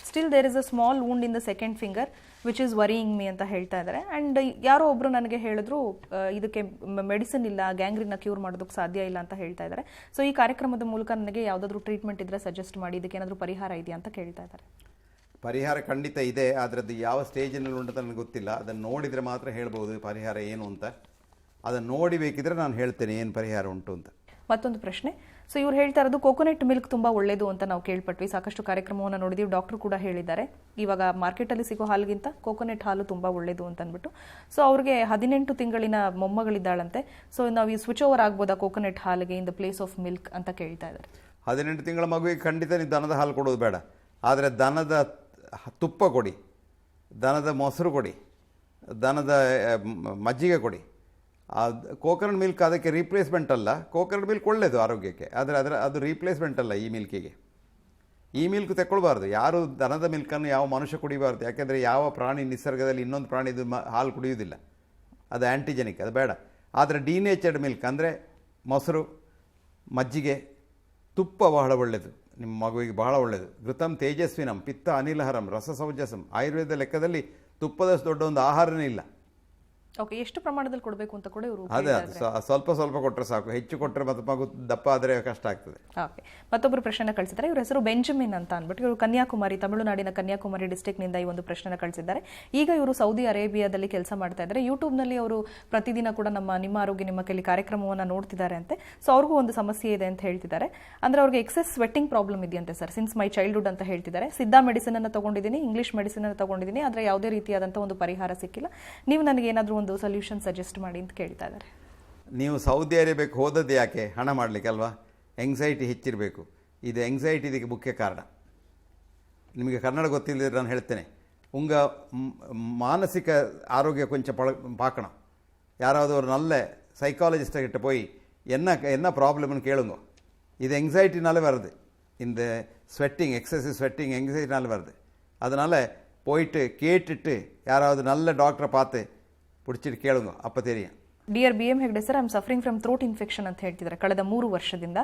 Still there is a small wound in the second finger which is worrying me ಅಂತ ಹೇಳ್ತಾ ಇದ್ದಾರೆ. And ಯಾರೋ ಒಬ್ಬರು ನನಗೆ ಹೇಳಿದ್ರು ಇದಕ್ಕೆ ಮೆಡಿಸಿನ್ ಇಲ್ಲ ಗ್ಯಾಂಗ್ರಿನ ಕ್ಯೂರ್ ಮಾಡೋದಕ್ಕೆ ಸಾಧ್ಯ ಇಲ್ಲ ಅಂತ ಹೇಳ್ತಾ ಇದ್ದಾರೆ. ಸೊ ಈ ಕಾರ್ಯಕ್ರಮದ ಮೂಲಕ ನನಗೆ ಯಾವುದಾದ್ರೂ ಟ್ರೀಟ್ಮೆಂಟ್ ಇದ್ರೆ ಸಜೆಸ್ಟ್ ಮಾಡಿ ಇದಕ್ಕೆ ಏನಾದರೂ ಪರಿಹಾರ ಇದೆಯಾ ಅಂತ ಕೇಳ್ತಾ ಇದ್ದಾರೆ. ಪರಿಹಾರ ಖಂಡಿತ ಇದೆ ಅದರದ್ದು ಅದು ಯಾವ ಸ್ಟೇಜಿನಲ್ಲಿ ಉಂಟು ನನಗೆ ಗೊತ್ತಿಲ್ಲ. ಅದನ್ನು ನೋಡಿದರೆ ಮಾತ್ರ ಹೇಳ್ಬೋದು ಪರಿಹಾರ ಏನು ಅಂತ. ಅದನ್ನು ನೋಡಿ ಬೇಕಿದ್ರೆ ನಾನು ಹೇಳ್ತೇನೆ ಏನು ಪರಿಹಾರ ಉಂಟು ಅಂತ. ಮತ್ತೊಂದು ಪ್ರಶ್ನೆ. ಸೊ ಇವ್ರು ಹೇಳ್ತಾ ಇರೋದು ಕೋಕೋನಟ್ ಮಿಲ್ಕ್ ತುಂಬಾ ಒಳ್ಳೇದು ಅಂತ ನಾವು ಕೇಳ್ಪಟ್ವಿ. ಸಾಕಷ್ಟು ಕಾರ್ಯಕ್ರಮವನ್ನು ನೋಡಿದೀವಿ. ಡಾಕ್ಟರ್ ಕೂಡ ಹೇಳಿದ್ದಾರೆ. ಇವಾಗ ಮಾರ್ಕೆಟಲ್ಲಿ ಸಿಗೋ ಹಾಲಿಗಿಂತ ಕೋಕೋನಟ್ ಹಾಲು ತುಂಬಾ ಒಳ್ಳೇದು ಅಂತ ಅಂದ್ಬಿಟ್ಟು ಸೊ ಅವ್ರಿಗೆ ಹದಿನೆಂಟು ತಿಂಗಳಿನ ಮೊಮ್ಮಗಳಿದ್ದಾಳಂತೆ. ಸೊ ನಾವು ಈ ಸ್ವಿಚ್ ಓವರ್ ಆಗ್ಬೋದಾ ಕೋಕೋನಟ್ ಹಾಲಿಗೆ in the place of milk ಅಂತ ಕೇಳ್ತಾ ಇದ್ದಾರೆ. ಹದಿನೆಂಟು ತಿಂಗಳ ಮಗುವಿಗೆ ಖಂಡಿತ ನೀವು ದನದ ಹಾಲು ಕೊಡೋದು ಬೇಡ. ಆದರೆ ದನದ ತುಪ್ಪ ಕೊಡಿ. ದನದ ಮೊಸರು ಕೊಡಿ. ದನದ ಮಜ್ಜಿಗೆ ಕೊಡಿ. ಕೋಕನಟ್ ಮಿಲ್ಕ್ ಅದಕ್ಕೆ ರೀಪ್ಲೇಸ್ಮೆಂಟ್ ಅಲ್ಲ. ಕೋಕರಣ್ ಮಿಲ್ಕ್ ಒಳ್ಳೆಯದು ಆರೋಗ್ಯಕ್ಕೆ. ಆದರೆ ಅದರ, ಅದು ರೀಪ್ಲೇಸ್ಮೆಂಟ್ ಅಲ್ಲ ಈ ಮಿಲ್ಕಿಗೆ ಈ ಮಿಲ್ಕ್ ತಗೊಳ್ಬಾರ್ದು ಯಾರು ದನದ ಮಿಲ್ಕನ್ನು ಯಾವ ಮನುಷ್ಯ ಕುಡಿಬಾರ್ದು. ಯಾಕೆಂದರೆ ಯಾವ ಪ್ರಾಣಿ ನಿಸರ್ಗದಲ್ಲಿ ಇನ್ನೊಂದು ಪ್ರಾಣಿದು ಮ, ಹಾಲು ಕುಡಿಯುವುದಿಲ್ಲ. ಅದು ಆ್ಯಂಟಿಜೆನಿಕ್ ಅದು ಬೇಡ. ಆದರೆ ಡಿನೇಚರ್ಡ್ ಮಿಲ್ಕ್ ಅಂದರೆ ಮೊಸರು, ಮಜ್ಜಿಗೆ, ತುಪ್ಪ ಬಹಳ ಒಳ್ಳೆಯದು ನಿಮ್ಮ ಮಗುವಿಗೆ ಬಹಳ ಒಳ್ಳೆಯದು ಘೃತಂ ತೇಜಸ್ವಿನಂ ಪಿತ್ತ ಅನಿಲಹರಂ ರಸಸೌಜಸಂ ಆಯುರ್ವೇದ ಲೆಕ್ಕದಲ್ಲಿ ತುಪ್ಪದಷ್ಟು ದೊಡ್ಡ ಒಂದು ಆಹಾರನೇ ಇಲ್ಲ. ಓಕೆ ಎಷ್ಟು ಪ್ರಮಾಣದಲ್ಲಿ ಕೊಡಬೇಕು ಅಂತ ಕೂಡ ಇವರು ಅದೇ ಸ್ವಲ್ಪ ಸ್ವಲ್ಪ ಕೊಟ್ಟರೆ ಸಾಕು. ಹೆಚ್ಚು ಕೊಟ್ಟರೆ ಮತ್ತು ಮಗು ದಪ್ಪ ಆದರೆ ಕಷ್ಟ ಆಗ್ತದೆ. ಓಕೆ. ಮತ್ತೊಬ್ಬರು ಪ್ರಶ್ನೆ ಕಳಿಸಿದ್ದಾರೆ. ಇವ್ರ ಹೆಸರು ಬೆಂಜಮಿನ್ ಅಂತ ಅಂದ್ಬಿಟ್ಟು ಇವರು ಕನ್ಯಾಕುಮಾರಿ ತಮಿಳುನಾಡಿನ ಕನ್ಯಾಕುಮಾರಿ ಡಿಸ್ಟಿಕ್ನಿಂದ ಈ ಒಂದು ಪ್ರಶ್ನೆ ಕಳಿಸಿದ್ದಾರೆ. ಈಗ ಇವರು ಸೌದಿ ಅರೇಬಿಯಾದಲ್ಲಿ ಕೆಲಸ ಮಾಡ್ತಾ ಇದ್ದಾರೆ. ಯೂಟ್ಯೂಬ್ನಲ್ಲಿ ಅವರು ಪ್ರತಿದಿನ ಕೂಡ ನಮ್ಮ ನಿಮ್ಮ ಆರೋಗ್ಯ ನಿಮ್ಮ ಕೈಲಿ ಕಾರ್ಯಕ್ರಮವನ್ನು ನೋಡ್ತಿದ್ದಾರೆ ಅಂತೆ. ಸೊ ಅವ್ರಿಗೂ ಒಂದು ಸಮಸ್ಯೆ ಇದೆ ಅಂತ ಹೇಳ್ತಿದ್ದಾರೆ. ಅಂದ್ರೆ ಅವ್ರಿಗೆ ಎಕ್ಸೆಸ್ ಸ್ವೆಟ್ಟಿಂಗ್ ಪ್ರಾಬ್ಲಮ್ ಇದೆಯಂತೆ ಸರ್ ಸಿನ್ಸ್ ಮೈ ಚೈಲ್ಡ್ಹುಡ್ ಅಂತ ಹೇಳ್ತಿದ್ದಾರೆ. ಸಿದ್ಧಾ ಮೆಡಿಸಿನ್ ಅನ್ನು ತಗೊಂಡಿದ್ದೀನಿ ಇಂಗ್ಲೀಷ್ ಮೆಡಿಸಿನ್ ಅನ್ನು ತಗೊಂಡಿದ್ದೀನಿ ಆದರೆ ಯಾವುದೇ ರೀತಿಯಾದಂಥ ಒಂದು ಪರಿಹಾರ ಸಿಕ್ಕಿಲ್ಲ. ನೀವು ನನಗೆ ಏನಾದರೂ ಒಂದು ಸೊಲ್ಯೂಷನ್ ಸಜೆಸ್ಟ್ ಮಾಡಿ ಅಂತ ಕೇಳ್ತಾ ಇದ್ದಾರೆ ನೀವು ಸೌದಿ ಅರೇಬಿಯಾಕ್ಕೆ ಹೋದದ್ದು ಯಾಕೆ ಹಣ ಮಾಡಲಿಕ್ಕೆ ಅಲ್ವಾ ಎಂಗ್ಸೈಟಿ ಹೆಚ್ಚಿರಬೇಕು ಇದು ಎಂಗ್ಸೈಟಿ ಇದಕ್ಕೆ ಮುಖ್ಯ ಕಾರಣ ನಿಮಗೆ ಕನ್ನಡ ಗೊತ್ತಿಲ್ಲದ್ರೆ ನಾನು ಹೇಳ್ತೇನೆ ಉಂಗ ಮ್- ಮಾನಸಿಕ ಆರೋಗ್ಯ ಕೊಂಚ ಪಳ பார்க்கணும் யாராவது ஒரு நல்ல சைக்காலஜிஸ்ட கிட்ட போய் என்ன என்ன ப்ராப்ளம்னு கேளுங்க இது எங்ஸைட்டினால வருது இந்த ஸ்வெட்டிங் எக்ஸசிவ் ஸ்வெட்டிங் எங்ஸைட்டினால வருது அதனால் போயிட்டு கேட்டுட்டு யாராவது நல்ல டாக்டரை பார்த்து പിടിച്ചിട്ട് കേളുന്നു ಅಪ್ಪ തെരിയും dear B M Hegde sir I'm suffering from throat infection ಅಂತ ಹೇಳ್ತಿದ್ದಾರೆ ಕಳೆದ ಮೂರು ವರ್ಷದಿಂದ.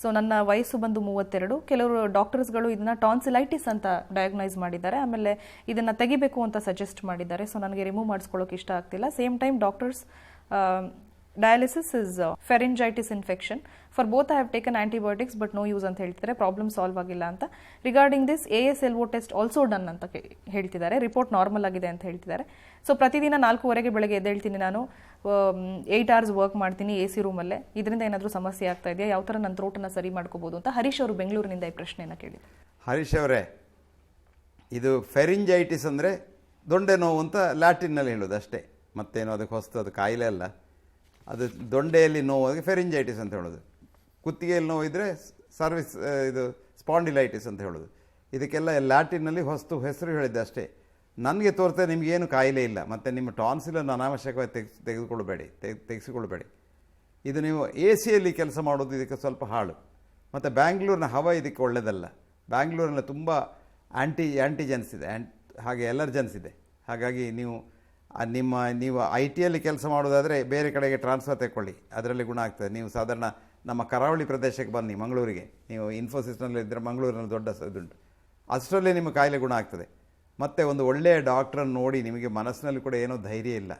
ಸೊ ನನ್ನ ವಯಸ್ಸು ಬಂದು ಮೂವತ್ತೆರಡು. ಕೆಲವರು ಡಾಕ್ಟರ್ಸ್ಗಳು ಇದನ್ನ ಟಾನ್ಸಿಲೈಟಿಸ್ ಅಂತ ಡಯಾಗ್ನೈಸ್ ಮಾಡಿದ್ದಾರೆ. ಆಮೇಲೆ ಇದನ್ನು ತೆಗಿಬೇಕು ಅಂತ ಸಜೆಸ್ಟ್ ಮಾಡಿದ್ದಾರೆ. ಸೊ ನನಗೆ ರಿಮೂವ್ ಮಾಡಿಸ್ಕೊಳ್ಳೋಕೆ ಇಷ್ಟ ಆಗ್ತಿಲ್ಲ. Same time doctors dialysis is pharyngitis infection for both I have taken antibiotics but no use ಅಂತ ಹೇಳ್ತಿದ್ದಾರೆ. ಪ್ರಾಬ್ಲಮ್ ಸಾಲ್ವ್ ಆಗಿಲ್ಲ ಅಂತ. Regarding this A S L O test also done ಅಂತ ಹೇಳ್ತಿದ್ದಾರೆ. ರಿಪೋರ್ಟ್ ನಾರ್ಮಲ್ ಆಗಿದೆ ಅಂತ ಹೇಳ್ತಿದ್ದಾರೆ. ಸೊ ಪ್ರತಿದಿನ ನಾಲ್ಕೂವರೆಗೆ ಬೆಳಗ್ಗೆ ಎದ್ದೇಳ್ತೀನಿ ನಾನು. ಏಯ್ಟ್ ಅವರ್ಸ್ ವರ್ಕ್ ಮಾಡ್ತೀನಿ ಎ ಸಿ ರೂಮಲ್ಲೇ ಇದರಿಂದ ಏನಾದರೂ ಸಮಸ್ಯೆ ಆಗ್ತಾ ಇದೆಯಾ? ಯಾವ ಥರ ನನ್ನ ಥ್ರೋಟನ್ನು ಸರಿ ಮಾಡ್ಕೋಬೋದು ಅಂತ ಹರೀಶ್ ಅವರು ಬೆಂಗಳೂರಿನಿಂದ ಈ ಪ್ರಶ್ನೆಯನ್ನು ಕೇಳಿದ್ರು. ಹರೀಶ್ ಅವರೇ, ಇದು ಫೆರಿಂಜೈಟಿಸ್ ಅಂದರೆ ದೊಂಡೆ ನೋವು ಅಂತ ಲ್ಯಾಟಿನ್ನಲ್ಲಿ ಹೇಳೋದು ಅಷ್ಟೇ. ಮತ್ತೇನು, ಅದಕ್ಕೆ ಹೊಸದು ಅದು ಕಾಯಿಲೆ ಅಲ್ಲ. ಅದು ದೊಂಡೆಯಲ್ಲಿ ನೋವು, ಅದಕ್ಕೆ ಫೆರಿಂಜೈಟಿಸ್ ಅಂತ ಹೇಳೋದು. ಕುತ್ತಿಗೆಯಲ್ಲಿ ನೋವು ಇದ್ದರೆ ಸರ್ವಿಸ್ ಇದು ಸ್ಪಾಂಡಿಲೈಟಿಸ್ ಅಂತ ಹೇಳೋದು. ಇದಕ್ಕೆಲ್ಲ ಲ್ಯಾಟಿನಲ್ಲಿ ಹೊಸ್ತು ಹೆಸರು ಹೇಳಿದ್ದೆ ಅಷ್ಟೇ. ನನಗೆ ತೋರ್ತಾ ನಿಮಗೇನು ಕಾಯಿಲೆ ಇಲ್ಲ. ಮತ್ತು ನಿಮ್ಮ ಟಾನ್ಸಿಲನ್ನು ಅನಾವಶ್ಯಕವಾಗಿ ತೆಗ್ ತೆಗೆದುಕೊಳ್ಬೇಡಿ ತೆಗ್ ತೆಗೆಸಿಕೊಳ್ಬೇಡಿ ಇದು ನೀವು ಎ ಸಿಯಲ್ಲಿ ಕೆಲಸ ಮಾಡೋದು ಇದಕ್ಕೆ ಸ್ವಲ್ಪ ಹಾಳು. ಮತ್ತು ಬ್ಯಾಂಗ್ಳೂರಿನ ಹವ ಇದಕ್ಕೆ ಒಳ್ಳೆಯದಲ್ಲ ಬ್ಯಾಂಗ್ಳೂರಿನಲ್ಲಿ ತುಂಬ ಆ್ಯಂಟಿ ಆ್ಯಂಟಿಜೆನ್ಸ್ ಇದೆ ಆ್ಯಂಟ್ ಹಾಗೆ ಎಲರ್ಜೆನ್ಸ್ ಇದೆ. ಹಾಗಾಗಿ ನೀವು ನಿಮ್ಮ, ನೀವು ಐ ಟಿಯಲ್ಲಿ ಕೆಲಸ ಮಾಡೋದಾದರೆ ಬೇರೆ ಕಡೆಗೆ ಟ್ರಾನ್ಸ್ಫರ್ ತೆಕ್ಕೊಳ್ಳಿ. ಅದರಲ್ಲಿ ಗುಣ ಆಗ್ತದೆ. ನೀವು ಸಾಧಾರಣ ನಮ್ಮ ಕರಾವಳಿ ಪ್ರದೇಶಕ್ಕೆ ಬನ್ನಿ, ಮಂಗಳೂರಿಗೆ. ನೀವು ಇನ್ಫೋಸಿಸ್ನಲ್ಲಿ ಇದ್ದರೆ ಮಂಗಳೂರಿನಲ್ಲಿ ದೊಡ್ಡ ಇದುಂಟು. ಅಷ್ಟರಲ್ಲೇ ನಿಮ್ಮ ಕಾಯಿಲೆ ಗುಣ ಆಗ್ತದೆ. ಮತ್ತು ಒಂದು ಒಳ್ಳೆಯ ಡಾಕ್ಟ್ರನ್ನು ನೋಡಿ ನಿಮಗೆ ಮನಸ್ಸಿನಲ್ಲಿ ಕೂಡ ಏನೋ ಧೈರ್ಯ ಇಲ್ಲ.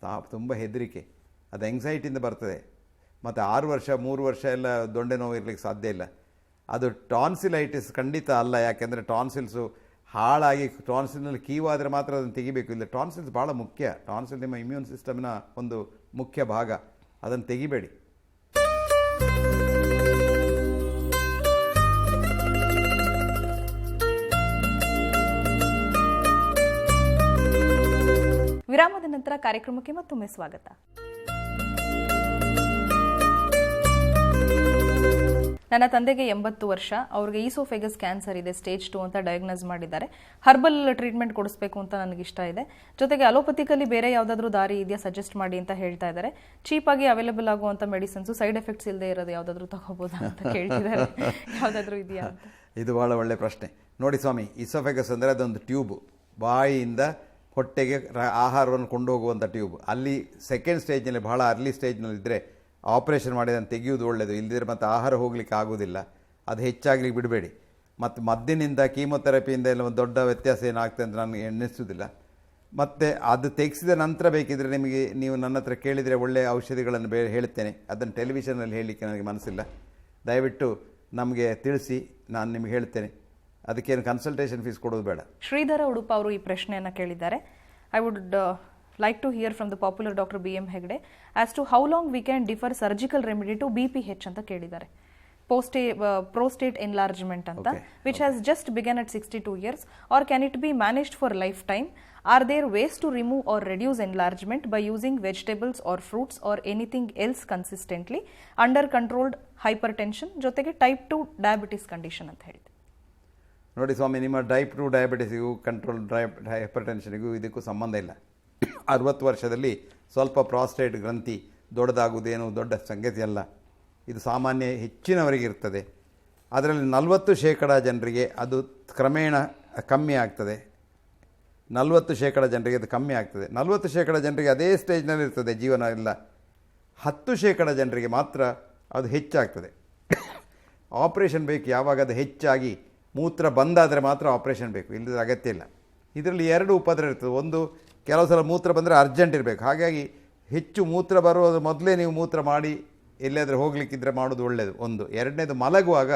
ತಾ, ತುಂಬ ಹೆದರಿಕೆ. ಅದು ಎಂಗ್ಸೈಟಿಯಿಂದ ಬರ್ತದೆ. ಮತ್ತು ಆರು ವರ್ಷ, ಮೂರು ವರ್ಷ ಎಲ್ಲ ದೊಂಡೆ ನೋವು ಇರಲಿಕ್ಕೆ ಸಾಧ್ಯ ಇಲ್ಲ. ಅದು ಟಾನ್ಸಿಲೈಟಿಸ್ ಖಂಡಿತ ಅಲ್ಲ. ಯಾಕೆಂದರೆ ಟಾನ್ಸಿಲ್ಸು ಹಾಳಾಗಿ ಟಾನ್ಸಿಲ್ನಲ್ಲಿ ಕೀವಾದರೆ ಮಾತ್ರ ಅದನ್ನು ತೆಗಿಬೇಕು. ಇಲ್ಲ, ಟಾನ್ಸಿಲ್ಸ್ ಭಾಳ ಮುಖ್ಯ. ಟಾನ್ಸಿಲ್ ನಿಮ್ಮ ಇಮ್ಯೂನ್ ಸಿಸ್ಟಮ್ನ ಒಂದು ಮುಖ್ಯ ಭಾಗ. ಅದನ್ನು ತೆಗಿಬೇಡಿ. ವಿರಾಮದ ನಂತರ ಕಾರ್ಯಕ್ರಮಕ್ಕೆ ಮತ್ತೊಮ್ಮೆ ಸ್ವಾಗತ. ನನ್ನ ತಂದೆಗೆ ಎಂಬತ್ತು ವರ್ಷ. ಅವ್ರಿಗೆ ಈಸೋಫೆಗಸ್ ಕ್ಯಾನ್ಸರ್ ಇದೆ ಸ್ಟೇಜ್ ಟು ಅಂತ ಡಯಾಗ್ನೋಸ್ ಮಾಡಿದ್ದಾರೆ. ಹರ್ಬಲ್ ಟ್ರೀಟ್ಮೆಂಟ್ ಕೊಡಿಸ್ಬೇಕು ಅಂತ ನನಗೆ ಇಷ್ಟ ಇದೆ. ಜೊತೆಗೆ ಅಲೋಪತಿಕಲ್ಲಿ ಬೇರೆ ಯಾವುದಾದ್ರೂ ದಾರಿ ಇದೆಯಾ ಸಜೆಸ್ಟ್ ಮಾಡಿ ಅಂತ ಹೇಳ್ತಾ ಇದ್ದಾರೆ. ಚೀಪ್ ಆಗಿ ಅವೈಲೇಬಲ್ ಆಗುವಂಥ ಮೆಡಿಸಿನ್ಸ್ ಸೈಡ್ ಎಫೆಕ್ಟ್ಸ್ ಇಲ್ಲದೆ ಇರೋದು ಯಾವುದಾದ್ರೂ ತಗೋಬೋದಾ ಅಂತ ಕೇಳ್ತಿದ್ದಾರೆ. ಯಾವುದಾದ್ರೂ ಇದೆಯಾ ಇದು ಭಾಳ ಒಳ್ಳೆಯ ಪ್ರಶ್ನೆ. ನೋಡಿ ಸ್ವಾಮಿ ಇಸೋಫೆಗಸ್ ಅಂದರೆ ಅದೊಂದು ಟ್ಯೂಬ್ ಬಾಯಿಯಿಂದ ಹೊಟ್ಟೆಗೆ ಆಹಾರವನ್ನು ಕೊಂಡೋಗುವಂಥ ಟ್ಯೂಬ್ ಅಲ್ಲಿ ಸೆಕೆಂಡ್ ಸ್ಟೇಜ್ನಲ್ಲಿ ಬಹಳ ಅರ್ಲಿ ಸ್ಟೇಜ್ನಲ್ಲಿ ಇದ್ದರೆ ಆಪರೇಷನ್ ಮಾಡಿ ಅದನ್ನು ತೆಗೆಯುವುದು ಒಳ್ಳೆಯದು ಇಲ್ಲದಿದ್ರೆ ಮತ್ತು ಆಹಾರ ಹೋಗಲಿಕ್ಕೆ ಆಗೋದಿಲ್ಲ ಅದು ಹೆಚ್ಚಾಗ್ಲಿಕ್ಕೆ ಬಿಡಬೇಡಿ. ಮತ್ತು ಮದ್ದಿನಿಂದ ಕೀಮೊಥೆರಪಿಯಿಂದ ಎಲ್ಲ ಒಂದು ದೊಡ್ಡ ವ್ಯತ್ಯಾಸ ಏನಾಗ್ತದೆ ಅಂತ ನನಗೆ ಎಣ್ಣಿಸೋದಿಲ್ಲ ಮತ್ತು ಅದು ತೆಗೆಸಿದ ನಂತರ ಬೇಕಿದ್ರೆ ನಿಮಗೆ, ನೀವು ನನ್ನ ಹತ್ರ ಕೇಳಿದರೆ ಒಳ್ಳೆಯ ಔಷಧಿಗಳನ್ನು ಬೇ ಹೇಳ್ತೇನೆ ಅದನ್ನು ಟೆಲಿವಿಷನಲ್ಲಿ ಹೇಳಲಿಕ್ಕೆ ನನಗೆ ಮನಸ್ಸಿಲ್ಲ. ದಯವಿಟ್ಟು ನಮಗೆ ತಿಳಿಸಿ, ನಾನು ನಿಮಗೆ ಹೇಳ್ತೇನೆ ಅದಕ್ಕೇನು ಕನ್ಸಲ್ಟೇಷನ್ ಫೀಸ್ ಕೊಡೋದು ಬೇಡ. ಶ್ರೀಧರ ಉಡುಪ ಅವರು ಈ ಪ್ರಶ್ನೆಯನ್ನು ಕೇಳಿದ್ದಾರೆ. I would like to hear from the popular doctor B M Hegde as to how long we can defer surgical remedy to B P H ಅಂತ ಕೇಳಿದ್ದಾರೆ. ಪೋಸ್ಟೇ ಪ್ರೋಸ್ಟೇಟ್ ಎನ್ಲಾರ್ಜ್ಮೆಂಟ್ ಅಂತ which has just begun at sixty two years or can it be managed for life time are there ways to remove or reduce enlargement by using vegetables or fruits or anything else consistently under controlled hypertension ಜೊತೆಗೆ type two diabetes condition ಅಂತ ಹೇಳಿದೆ ನೋಡಿ ಸ್ವಾಮಿ ನಿಮ್ಮ type two ಡಯಾಬಿಟಿಸಿಗೂ control dry hyper ಟೆನ್ಷನಿಗೂ ಇದಕ್ಕೂ ಸಂಬಂಧ ಇಲ್ಲ. ಅರವತ್ತು ವರ್ಷದಲ್ಲಿ ಸ್ವಲ್ಪ ಪ್ರಾಸ್ಟೇಟ್ ಗ್ರಂಥಿ ದೊಡ್ಡದಾಗುವುದೇನು ದೊಡ್ಡ ಸಂಗತಿಯಲ್ಲ ಇದು ಸಾಮಾನ್ಯ ಹೆಚ್ಚಿನವರಿಗೆ ಇರ್ತದೆ. ಅದರಲ್ಲಿ ನಲವತ್ತು ಶೇಕಡ ಜನರಿಗೆ ಅದು ಕ್ರಮೇಣ ಕಮ್ಮಿ ಆಗ್ತದೆ. ನಲವತ್ತು ಶೇಕಡ ಜನರಿಗೆ ಅದು ಕಮ್ಮಿ ಆಗ್ತದೆ. ನಲವತ್ತು ಶೇಕಡ ಜನರಿಗೆ ಅದೇ ಸ್ಟೇಜ್ನಲ್ಲಿ ಇರ್ತದೆ ಜೀವನ ಇಲ್ಲ. ಹತ್ತು ಶೇಕಡ ಜನರಿಗೆ ಮಾತ್ರ ಅದು ಹೆಚ್ಚಾಗ್ತದೆ. ಆಪರೇಷನ್ ಬೇಕು, ಯಾವಾಗ ಅದು ಹೆಚ್ಚಾಗಿ ಮೂತ್ರ ಬಂದಾದರೆ ಮಾತ್ರ ಆಪರೇಷನ್ ಬೇಕು ಇಲ್ಲದ ಅಗತ್ಯ ಇಲ್ಲ. ಇದರಲ್ಲಿ ಎರಡು ಉಪದ್ರ ಇರ್ತದೆ. ಒಂದು ಕೆಲವು ಸಲ ಮೂತ್ರ ಬಂದರೆ ಅರ್ಜೆಂಟ್ ಇರಬೇಕು. ಹಾಗಾಗಿ ಹೆಚ್ಚು ಮೂತ್ರ ಬರೋದು ಮೊದಲೇ ನೀವು ಮೂತ್ರ ಮಾಡಿ ಎಲ್ಲಾದರೂ ಹೋಗಲಿಕ್ಕಿದ್ರೆ ಮಾಡೋದು ಒಳ್ಳೆಯದು ಒಂದು. ಎರಡನೇದು ಮಲಗುವಾಗ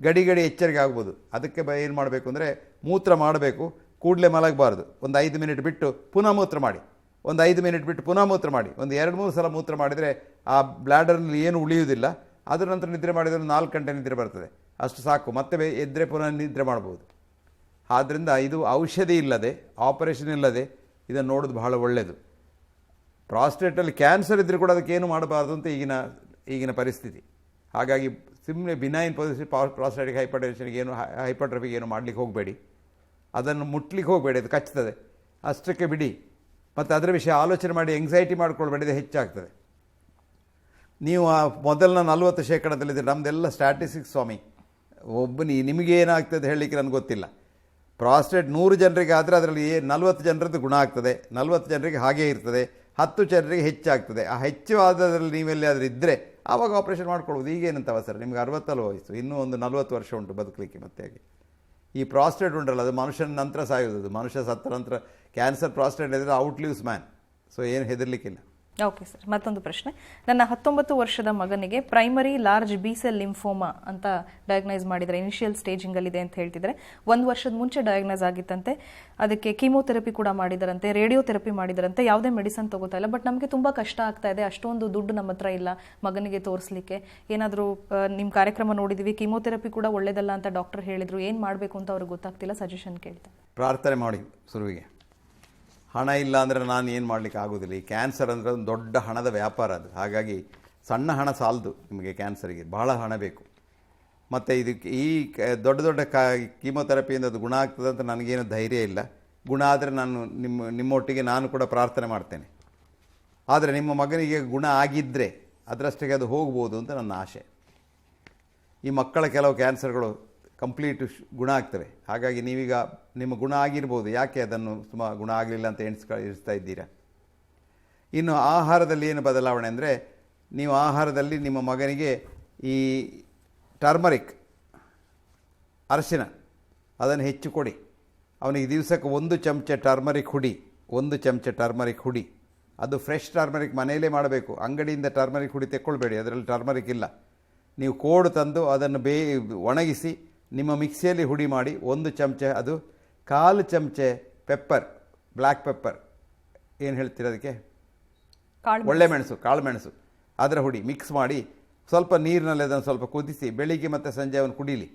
ಗಡಿ ಗಡಿ ಎಚ್ಚರಿಕೆ ಆಗ್ಬೋದು. ಅದಕ್ಕೆ ಬ, ಏನು ಮಾಡಬೇಕು ಅಂದರೆ ಮೂತ್ರ ಮಾಡಬೇಕು. ಕೂಡಲೇ ಮಲಗಬಾರ್ದು. ಒಂದು ಐದು ಮಿನಿಟ್ ಬಿಟ್ಟು ಪುನಃ ಮೂತ್ರ ಮಾಡಿ. ಒಂದು ಐದು ಮಿನಿಟ್ ಬಿಟ್ಟು ಪುನಃ ಮೂತ್ರ ಮಾಡಿ. ಒಂದು ಎರಡು ಮೂರು ಸಲ ಮೂತ್ರ ಮಾಡಿದರೆ ಆ ಬ್ಲ್ಯಾಡರ್ನಲ್ಲಿ ಏನು ಉಳಿಯುವುದಿಲ್ಲ. ಅದರ ನಂತರ ನಿದ್ರೆ ಮಾಡಿದರೆ ನಾಲ್ಕು ಗಂಟೆ ನಿದ್ರೆ ಬರ್ತದೆ. ಅಷ್ಟು ಸಾಕು. ಮತ್ತೆ ಎದ್ರೆ ಪುನಃ ನಿದ್ರೆ ಮಾಡ್ಬೋದು. ಆದ್ದರಿಂದ ಇದು ಔಷಧಿ ಇಲ್ಲದೆ, ಆಪರೇಷನ್ ಇಲ್ಲದೆ ಇದನ್ನು ನೋಡೋದು ಬಹಳ ಒಳ್ಳೆಯದು ಪ್ರಾಸ್ಟೇಟಲ್ಲಿ ಕ್ಯಾನ್ಸರ್ ಇದ್ದರೂ ಕೂಡ ಅದಕ್ಕೇನು ಮಾಡಬಾರ್ದು ಅಂತ ಈಗಿನ ಈಗಿನ ಪರಿಸ್ಥಿತಿ. ಹಾಗಾಗಿ ಸುಮ್ಮನೆ ಬಿನೈನ್ ಪೊಸಿಷನ್ ಪ್ರಾಸ್ಟೇಟಿಕ್ ಹೈಪರ್ಟೆನ್ಷನ್ಗೆ ಏನು ಹೈಪರ್ಟ್ರಫಿಗೆ ಏನು ಮಾಡಲಿಕ್ಕೆ ಹೋಗಬೇಡಿ. ಅದನ್ನು ಮುಟ್ಲಿಕ್ಕೆ ಹೋಗಬೇಡಿ, ಅದು ಕಚ್ತದೆ. ಅಷ್ಟಕ್ಕೆ ಬಿಡಿ. ಮತ್ತು ಅದರ ವಿಷಯ ಆಲೋಚನೆ ಮಾಡಿ ಎಂಗ್ಸೈಟಿ ಮಾಡ್ಕೊಳ್ಬೇಡಿದೆ ಹೆಚ್ಚಾಗ್ತದೆ. ನೀವು ಆ ಮೊದಲನ ನಲವತ್ತು ಶೇಕಡದಲ್ಲಿದ್ದರೆ ನಮ್ಮದೆಲ್ಲ ಸ್ಟ್ಯಾಟಿಸ್ಟಿಕ್ಸ್ ಸ್ವಾಮಿ. ಒಬ್ಬನಿ ನಿಮಗೇನಾಗ್ತದೆ ಹೇಳಲಿಕ್ಕೆ ನನಗೆ ಗೊತ್ತಿಲ್ಲ. ಪ್ರಾಸ್ಟೇಟ್ ನೂರು ಜನರಿಗೆ ಆದರೆ ಅದರಲ್ಲಿ ನಲ್ವತ್ತು ಜನರದ್ದು ಗುಣ ಆಗ್ತದೆ. ನಲ್ವತ್ತು ಜನರಿಗೆ ಹಾಗೇ ಇರ್ತದೆ. ಹತ್ತು ಜನರಿಗೆ ಹೆಚ್ಚಾಗ್ತದೆ. ಆ ಹೆಚ್ಚು ಆದದ್ರಲ್ಲಿ ನೀವೆಲ್ಲಿ ಆದರೂ ಇದ್ದರೆ ಆವಾಗ ಆಪರೇಷನ್ ಮಾಡ್ಕೊಳ್ಬೋದು. ಈಗೇನಂತವ ಸರ್? ನಿಮಗೆ ಅರವತ್ತಲ್ಲ ವಯಸ್ಸು. ಇನ್ನೂ ಒಂದು ನಲ್ವತ್ತು ವರ್ಷ ಉಂಟು ಬದುಕಲಿಕ್ಕೆ ಮತ್ತೆ ಹಾಗೆ. ಈ ಪ್ರಾಸ್ಟೇಟ್ ಉಂಟಲ್ಲ, ಅದು ಮನುಷ್ಯನ ನಂತರ ಸಾಯೋದು ಮನುಷ್ಯ ಸತ್ತ ನಂತರ ಕ್ಯಾನ್ಸರ್ ಪ್ರಾಸ್ಟೇಟ್ ಇದ್ದರೆ ಔಟ್ ಲೀವ್ಸ್ ಮ್ಯಾನ್ ಸೊ ಏನು ಹೆದರ್ಲಿಕ್ಕಿಲ್ಲ. ಓಕೆ ಸರ್ ಮತ್ತೊಂದು ಪ್ರಶ್ನೆ. ನನ್ನ ಹತ್ತೊಂಬತ್ತು ವರ್ಷದ ಮಗನಿಗೆ primary large B cell lymphoma ಅಂತ ಡಯಾಗ್ನೈಸ್ ಮಾಡಿದರೆ ಇನಿಷಿಯಲ್ ಸ್ಟೇಜಿಂಗಲ್ಲಿದೆ ಅಂತ ಹೇಳ್ತಿದ್ರೆ, ಒಂದು ವರ್ಷದ ಮುಂಚೆ ಡಯಾಗ್ನೈಸ್ ಆಗಿತ್ತಂತೆ. ಅದಕ್ಕೆ ಕೀಮೋಥೆರಪಿ ಕೂಡ ಮಾಡಿದರಂತೆ ರೇಡಿಯೋಥೆರಪಿ ಮಾಡಿದರಂತೆ. ಯಾವುದೇ ಮೆಡಿಸನ್ ತಗೋತಾ ಇಲ್ಲ. ಬಟ್ ನಮಗೆ ತುಂಬ ಕಷ್ಟ ಆಗ್ತಾ ಇದೆ. ಅಷ್ಟೊಂದು ದುಡ್ಡು ನಮ್ಮ ಹತ್ರ ಇಲ್ಲ ಮಗನಿಗೆ ತೋರಿಸ್ಲಿಕ್ಕೆ. ಏನಾದರೂ ನಿಮ್ಮ ಕಾರ್ಯಕ್ರಮ ನೋಡಿದ್ವಿ ಕೀಮೋಥೆರಪಿ ಕೂಡ ಒಳ್ಳೇದಲ್ಲ ಅಂತ ಡಾಕ್ಟರ್ ಹೇಳಿದ್ರು. ಏನು ಮಾಡಬೇಕು ಅಂತ ಅವ್ರಿಗೆ ಗೊತ್ತಾಗ್ತಿಲ್ಲ. ಸಜೆಷನ್ ಕೇಳ್ತಾರೆ ಪ್ರಾರ್ಥನೆ ಮಾಡಿ ಶುರುವಿಗೆ. ಹಣ ಇಲ್ಲ ಅಂದರೆ ನಾನು ಏನು ಮಾಡಲಿಕ್ಕೆ ಆಗೋದಿಲ್ಲ. ಈ ಕ್ಯಾನ್ಸರ್ ಅಂದರೆ ಒಂದು ದೊಡ್ಡ ಹಣದ ವ್ಯಾಪಾರ ಅದು. ಹಾಗಾಗಿ ಸಣ್ಣ ಹಣ ಸಾಲದು ನಿಮಗೆ ಕ್ಯಾನ್ಸರಿಗೆ ಬಹಳ ಹಣ ಬೇಕು. ಮತ್ತು ಇದಕ್ಕೆ ಈ ದೊಡ್ಡ ದೊಡ್ಡ ಕಾ ಕೀಮೊಥೆರಪಿಯಿಂದ ಅದು ಗುಣ ಆಗ್ತದೆ ಅಂತ ನನಗೇನು ಧೈರ್ಯ ಇಲ್ಲ. ಗುಣ ಆದರೆ ನಾನು ನಿಮ್ಮ, ನಿಮ್ಮೊಟ್ಟಿಗೆ ನಾನು ಕೂಡ ಪ್ರಾರ್ಥನೆ ಮಾಡ್ತೇನೆ. ಆದರೆ ನಿಮ್ಮ ಮಗನಿಗೆ ಗುಣ ಆಗಿದ್ದರೆ ಅದರಷ್ಟಿಗೆ ಅದು ಹೋಗ್ಬೋದು ಅಂತ ನನ್ನ ಆಸೆ ಈ ಮಕ್ಕಳ ಕೆಲವು ಕ್ಯಾನ್ಸರ್ಗಳು ಕಂಪ್ಲೀಟ್ ಗುಣ ಆಗ್ತವೆ. ಹಾಗಾಗಿ ನೀವೀಗ ನಿಮ್ಮ ಗುಣ ಆಗಿರ್ಬೋದು. ಯಾಕೆ ಅದನ್ನು ತುಂಬ ಗುಣ ಆಗಲಿಲ್ಲ ಅಂತ ಎಣಿಸ್ಕ ಇರಿಸ್ತಾ ಇದ್ದೀರಾ? ಇನ್ನು ಆಹಾರದಲ್ಲಿ ಏನು ಬದಲಾವಣೆ ಅಂದರೆ, ನೀವು ಆಹಾರದಲ್ಲಿ ನಿಮ್ಮ ಮಗನಿಗೆ ಈ ಟರ್ಮರಿಕ್ ಅರಶಿನ ಅದನ್ನು ಹೆಚ್ಚು ಕೊಡಿ. ಅವನಿಗೆ ದಿವಸಕ್ಕೆ ಒಂದು ಚಮಚ ಟರ್ಮರಿಕ್ ಹುಡಿ, ಒಂದು ಚಮಚ ಟರ್ಮರಿಕ್ ಹುಡಿ. ಅದು ಫ್ರೆಶ್ ಟರ್ಮರಿಕ್ ಮನೆಯಲ್ಲೇ ಮಾಡಬೇಕು. ಅಂಗಡಿಯಿಂದ ಟರ್ಮರಿಕ್ ಹುಡಿ ತೆಕ್ಕೊಳ್ಬೇಡಿ. ಅದರಲ್ಲಿ ಟರ್ಮರಿಕ್ ಇಲ್ಲ. ನೀವು ಕೋಡು ತಂದು ಅದನ್ನು ಬೇ, ಒಣಗಿಸಿ ನಿಮ್ಮ ಮಿಕ್ಸಿಯಲ್ಲಿ ಹುಡಿ ಮಾಡಿ ಒಂದು ಚಮಚೆ ಅದು ಕಾಲು ಚಮಚೆ ಪೆಪ್ಪರ್ ಬ್ಲ್ಯಾಕ್ ಪೆಪ್ಪರ್ ಏನು ಹೇಳ್ತೀರ ಅದಕ್ಕೆ? ಕಾಳು ಒಳ್ಳೆ ಮೆಣಸು ಕಾಳು ಮೆಣಸು. ಅದರ ಹುಡಿ ಮಿಕ್ಸ್ ಮಾಡಿ ಸ್ವಲ್ಪ ನೀರಿನಲ್ಲಿ ಅದನ್ನು ಸ್ವಲ್ಪ ಕುದಿಸಿ ಬೆಳಿಗ್ಗೆ ಮತ್ತು ಸಂಜೆ ಅವನು ಕುಡೀಲಿ.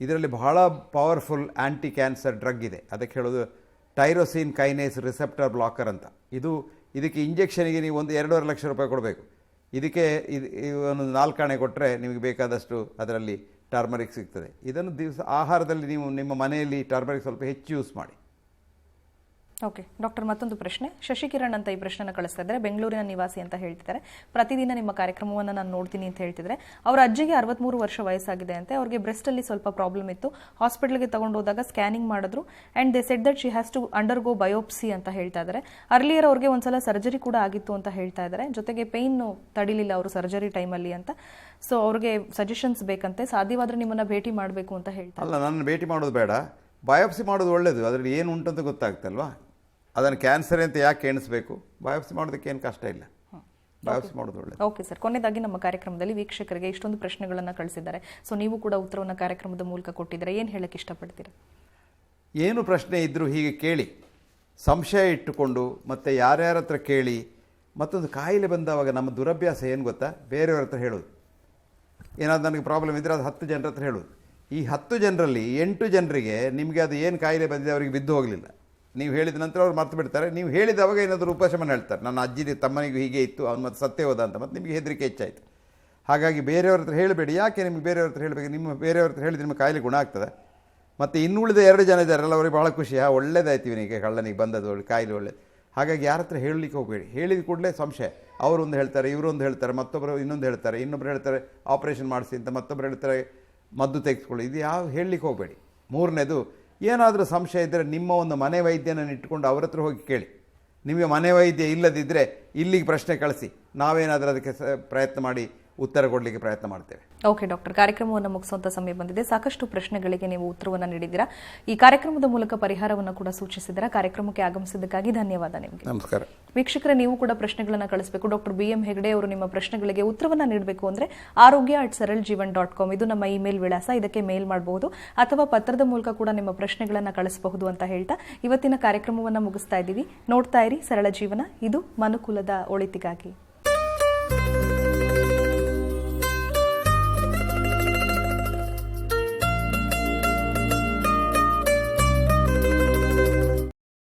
ಇದರಲ್ಲಿ ಬಹಳ ಪವರ್ಫುಲ್ ಆ್ಯಂಟಿ ಕ್ಯಾನ್ಸರ್ ಡ್ರಗ್ ಇದೆ. ಅದಕ್ಕೆ ಹೇಳೋದು ಟೈರೋಸಿನ್ ಕೈನೇಸ್ ರಿಸೆಪ್ಟರ್ ಬ್ಲಾಕರ್ ಅಂತ. ಇದು ಇದಕ್ಕೆ ಇಂಜೆಕ್ಷನಿಗೆ ನೀವು ಒಂದು ಎರಡೂವರೆ ಲಕ್ಷ ರೂಪಾಯಿ ಕೊಡಬೇಕು. ಇದಕ್ಕೆ ಇದು ಒಂದು ನಾಲ್ಕಾಣೆ ಕೊಟ್ಟರೆ ನಿಮಗೆ ಬೇಕಾದಷ್ಟು ಅದರಲ್ಲಿ ಟರ್ಮರಿಕ್ ಸಿಗ್ತದೆ. ಇದನ್ನು ದಿವಸ ಆಹಾರದಲ್ಲಿ ನೀವು ನಿಮ್ಮ ಮನೆಯಲ್ಲಿ ಟರ್ಮರಿಕ್ ಸ್ವಲ್ಪ ಹೆಚ್ಚು ಯೂಸ್ ಮಾಡಿ. ಓಕೆ, ಡಾಕ್ಟರ್, ಮತ್ತೊಂದು ಪ್ರಶ್ನೆ. ಶಶಿಕಿರಣ್ ಅಂತ ಈ ಪ್ರಶ್ನೆನ ಕಳಿಸ್ತಾ ಇದ್ದಾರೆ. ಬೆಂಗಳೂರಿನ ನಿವಾಸಿ ಅಂತ ಹೇಳ್ತಿದ್ದಾರೆ. ಪ್ರತಿದಿನ ನಿಮ್ಮ ಕಾರ್ಯಕ್ರಮವನ್ನು ನಾನು ನೋಡ್ತೀನಿ ಅಂತ ಹೇಳ್ತಿದ್ರೆ ಅವರ ಅಜ್ಜಿಗೆ ಅರವತ್ಮೂರು ವರ್ಷ ವಯಸ್ಸಾಗಿದೆ ಅಂತೆ. ಅವ್ರಿಗೆ ಬ್ರೆಸ್ಟ್ ಅಲ್ಲಿ ಸ್ವಲ್ಪ ಪ್ರಾಬ್ಲಮ್ ಇತ್ತು. ಹಾಸ್ಪಿಟಲ್ಗೆ ತಗೊಂಡು ಹೋದಾಗ ಸ್ಕ್ಯಾನಿಂಗ್ ಮಾಡಿದ್ರು. And they said that she has to undergo biopsy ಅಂತ ಹೇಳ್ತಾ ಇದ್ದಾರೆ. ಅರ್ಲಿಯರ್ ಅವ್ರಿಗೆ ಒಂದ್ಸಲ ಸರ್ಜರಿ ಕೂಡ ಆಗಿತ್ತು ಅಂತ ಹೇಳ್ತಾ ಇದ್ದಾರೆ. ಜೊತೆಗೆ ಪೇನ್ ತಡಿಲಿಲ್ಲ ಅವರು ಸರ್ಜರಿ ಟೈಮಲ್ಲಿ ಅಂತ. ಸೊ ಅವ್ರಿಗೆ ಸಜೆಷನ್ಸ್ ಬೇಕಂತೆ. ಸಾಧ್ಯವಾದ್ರೆ ನಿಮ್ಮನ್ನು ಭೇಟಿ ಮಾಡಬೇಕು ಅಂತ ಹೇಳ್ತಾರೆ ಅಲ್ಲ ನಾನು ಭೇಟಿ ಮಾಡೋದು ಬೇಡ. ಬಯೋಪ್ಸಿ ಮಾಡೋದು ಒಳ್ಳೆಯದು ಅದರಲ್ಲಿ ಏನು ಉಂಟಂತ ಗೊತ್ತಾಗ್ತಲ್ವಾ? ಅದನ್ನು ಕ್ಯಾನ್ಸರ್ ಅಂತ ಯಾಕೆ ಎಣಿಸ್ಬೇಕು? ಬಯೋಪ್ಸಿ ಮಾಡೋದಕ್ಕೆ ಏನು ಕಷ್ಟ ಇಲ್ಲ. ಬಯೋಪ್ಸಿ ಮಾಡೋದು ಒಳ್ಳೆಯದು ಓಕೆ ಸರ್ ಕೊನೆಯದಾಗಿ ನಮ್ಮ ಕಾರ್ಯಕ್ರಮದಲ್ಲಿ ವೀಕ್ಷಕರಿಗೆ ಇಷ್ಟೊಂದು ಪ್ರಶ್ನೆಗಳನ್ನು ಕಳಿಸಿದ್ದಾರೆ. ಸೊ ನೀವು ಕೂಡ ಉತ್ತರವನ್ನು ಕಾರ್ಯಕ್ರಮದ ಮೂಲಕ ಕೊಟ್ಟಿದ್ದರೆ? ಏನು ಹೇಳಕ್ಕೆ ಇಷ್ಟಪಡ್ತೀರಾ? ಏನು ಪ್ರಶ್ನೆ ಇದ್ದರೂ ಹೀಗೆ ಕೇಳಿ ಸಂಶಯ ಇಟ್ಟುಕೊಂಡು ಮತ್ತು ಯಾರ್ಯಾರ ಹತ್ರ ಕೇಳಿ ಮತ್ತೊಂದು ಕಾಯಿಲೆ ಬಂದವಾಗ ನಮ್ಮ ದುರಭ್ಯಾಸ ಏನು ಗೊತ್ತಾ? ಬೇರೆಯವ್ರ ಹತ್ರ ಹೇಳೋದು. ಏನಾದ್ರೂ ನನಗೆ ಪ್ರಾಬ್ಲಮ್ ಇದ್ದರೆ ಅದು ಹತ್ತು ಜನರ ಹತ್ರ ಹೇಳೋದು. ಈ ಹತ್ತು ಜನರಲ್ಲಿ ಎಂಟು ಜನರಿಗೆ ನಿಮಗೆ ಅದು ಏನು ಕಾಯಿಲೆ ಬಂದಿದೆ ಅವರಿಗೆ ಬಿದ್ದು ಹೋಗಲಿಲ್ಲ. ನೀವು ಹೇಳಿದ ನಂತರ ಅವ್ರು ಮರ್ತು ಬಿಡ್ತಾರೆ. ನೀವು ಹೇಳಿದವಾಗ ಏನಾದರೂ ಉಪಶಮನ ಹೇಳ್ತಾರೆ. ನನ್ನ ಅಜ್ಜಿ ತಮ್ಮನಿಗೂ ಹೀಗೆ ಇತ್ತು, ಅವ್ನು ಮತ್ತೆ ಸತ್ಯ ಹೋದ ಅಂತ ಮತ್ತೆ ನಿಮಗೆ ಹೆದರಿಕೆ ಹೆಚ್ಚಾಯಿತು. ಹಾಗಾಗಿ ಬೇರೆಯವ್ರ ಹತ್ರ ಹೇಳಬೇಡಿ. ಯಾಕೆ ನಿಮಗೆ ಬೇರೆಯವ್ರ ಹತ್ರ ಹೇಳಬೇಕು? ನಿಮ್ಮ ಬೇರೆಯವ್ರ ಹತ್ರ ಹೇಳಿದ್ರೆ ನಿಮ್ಮ ಕಾಯಿಲೆ ಗುಣ ಆಗ್ತದೆ. ಮತ್ತು ಇನ್ನುಳಿದ ಎರಡು ಜನ ಇದ್ದಾರಲ್ಲ ಅವ್ರಿಗೆ ಭಾಳ ಖುಷಿ. ಹಾ, ಒಳ್ಳೇದಾಯ್ತು ಇವನಿಗೆ, ಕಳ್ಳನಿಗೆ ಬಂದದ್ದು ಒಳ್ಳೆ ಕಾಯಿಲೆ ಒಳ್ಳೇದು. ಹಾಗಾಗಿ ಯಾರ ಹತ್ರ ಹೇಳಲಿಕ್ಕೆ ಹೋಗಬೇಡಿ. ಹೇಳಿದ ಕೂಡಲೇ ಸಂಶಯ. ಅವರೊಂದು ಹೇಳ್ತಾರೆ ಇವರೊಂದು ಹೇಳ್ತಾರೆ ಮತ್ತೊಬ್ಬರು ಇನ್ನೊಂದು ಹೇಳ್ತಾರೆ ಇನ್ನೊಬ್ಬರು ಹೇಳ್ತಾರೆ, ಆಪರೇಷನ್ ಮಾಡಿಸಿ ಅಂತ ಮತ್ತೊಬ್ಬರು ಹೇಳ್ತಾರೆ, ಮದ್ದು ತೆಗೆಸ್ಕೊಳ್ಳಿ ಇದು ಯಾವ ಹೇಳಲಿಕ್ಕೆ ಹೋಗಬೇಡಿ. ಮೂರನೇದು ಏನಾದರೂ ಸಂಶಯ ಇದ್ದರೆ ನಿಮ್ಮ ಒಂದು ಮನೆ ವೈದ್ಯನನ್ನು ಇಟ್ಕೊಂಡು ಅವ್ರ ಹತ್ರ ಹೋಗಿ ಕೇಳಿ. ನಿಮಗೆ ಮನೆ ವೈದ್ಯ ಇಲ್ಲದಿದ್ದರೆ ಇಲ್ಲಿಗೆ ಪ್ರಶ್ನೆ ಕಳಿಸಿ. ನಾವೇನಾದರೂ ಅದಕ್ಕೆ ಪ್ರಯತ್ನ ಮಾಡಿ ಉತ್ತರ ಕೊಡಲಿಕ್ಕೆ ಪ್ರಯತ್ನ ಮಾಡ್ತೇವೆ. ಓಕೆ ಡಾಕ್ಟರ್ ಕಾರ್ಯಕ್ರಮವನ್ನು ಮುಗಿಸುವಂತ ಸಮಯ ಬಂದಿದೆ. ಸಾಕಷ್ಟು ಪ್ರಶ್ನೆಗಳಿಗೆ ನೀವು ಉತ್ತರವನ್ನು ನೀಡಿದ್ದೀರಾ. ಈ ಕಾರ್ಯಕ್ರಮದ ಮೂಲಕ ಪರಿಹಾರವನ್ನು ಕೂಡ ಸೂಚಿಸಿದ್ದೀರಾ. ಕಾರ್ಯಕ್ರಮಕ್ಕೆ ಆಗಮಿಸಿದ್ದಕ್ಕಾಗಿ ಧನ್ಯವಾದ ನಿಮಗೆ. ನಮಸ್ಕಾರ. ವೀಕ್ಷಕರೇ ನೀವು ಕೂಡ ಪ್ರಶ್ನೆಗಳನ್ನು ಕಳಿಸಬೇಕು. ಡಾಕ್ಟರ್ ಬಿ ಎಂ ಹೆಗಡೆ ಅವರು ನಿಮ್ಮ ಪ್ರಶ್ನೆಗಳಿಗೆ ಉತ್ತರವನ್ನು ನೀಡಬೇಕು ಅಂದ್ರೆ arogya at saral jeevan dot com ಇದು ನಮ್ಮ ಇಮೇಲ್ ವಿಳಾಸ. ಇದಕ್ಕೆ ಮೇಲ್ ಮಾಡಬಹುದು. ಅಥವಾ ಪತ್ರದ ಮೂಲಕ ಕೂಡ ನಿಮ್ಮ ಪ್ರಶ್ನೆಗಳನ್ನು ಕಳಿಸಬಹುದು ಅಂತ ಹೇಳ್ತಾ ಇವತ್ತಿನ ಕಾರ್ಯಕ್ರಮವನ್ನು ಮುಗಿಸ್ತಾ ಇದ್ದೀವಿ. ನೋಡ್ತಾ ಇರಿ ಸರಳ ಜೀವನ. ಇದು ಮನುಕುಲದ ಒಳಿತಿಗಾಗಿ.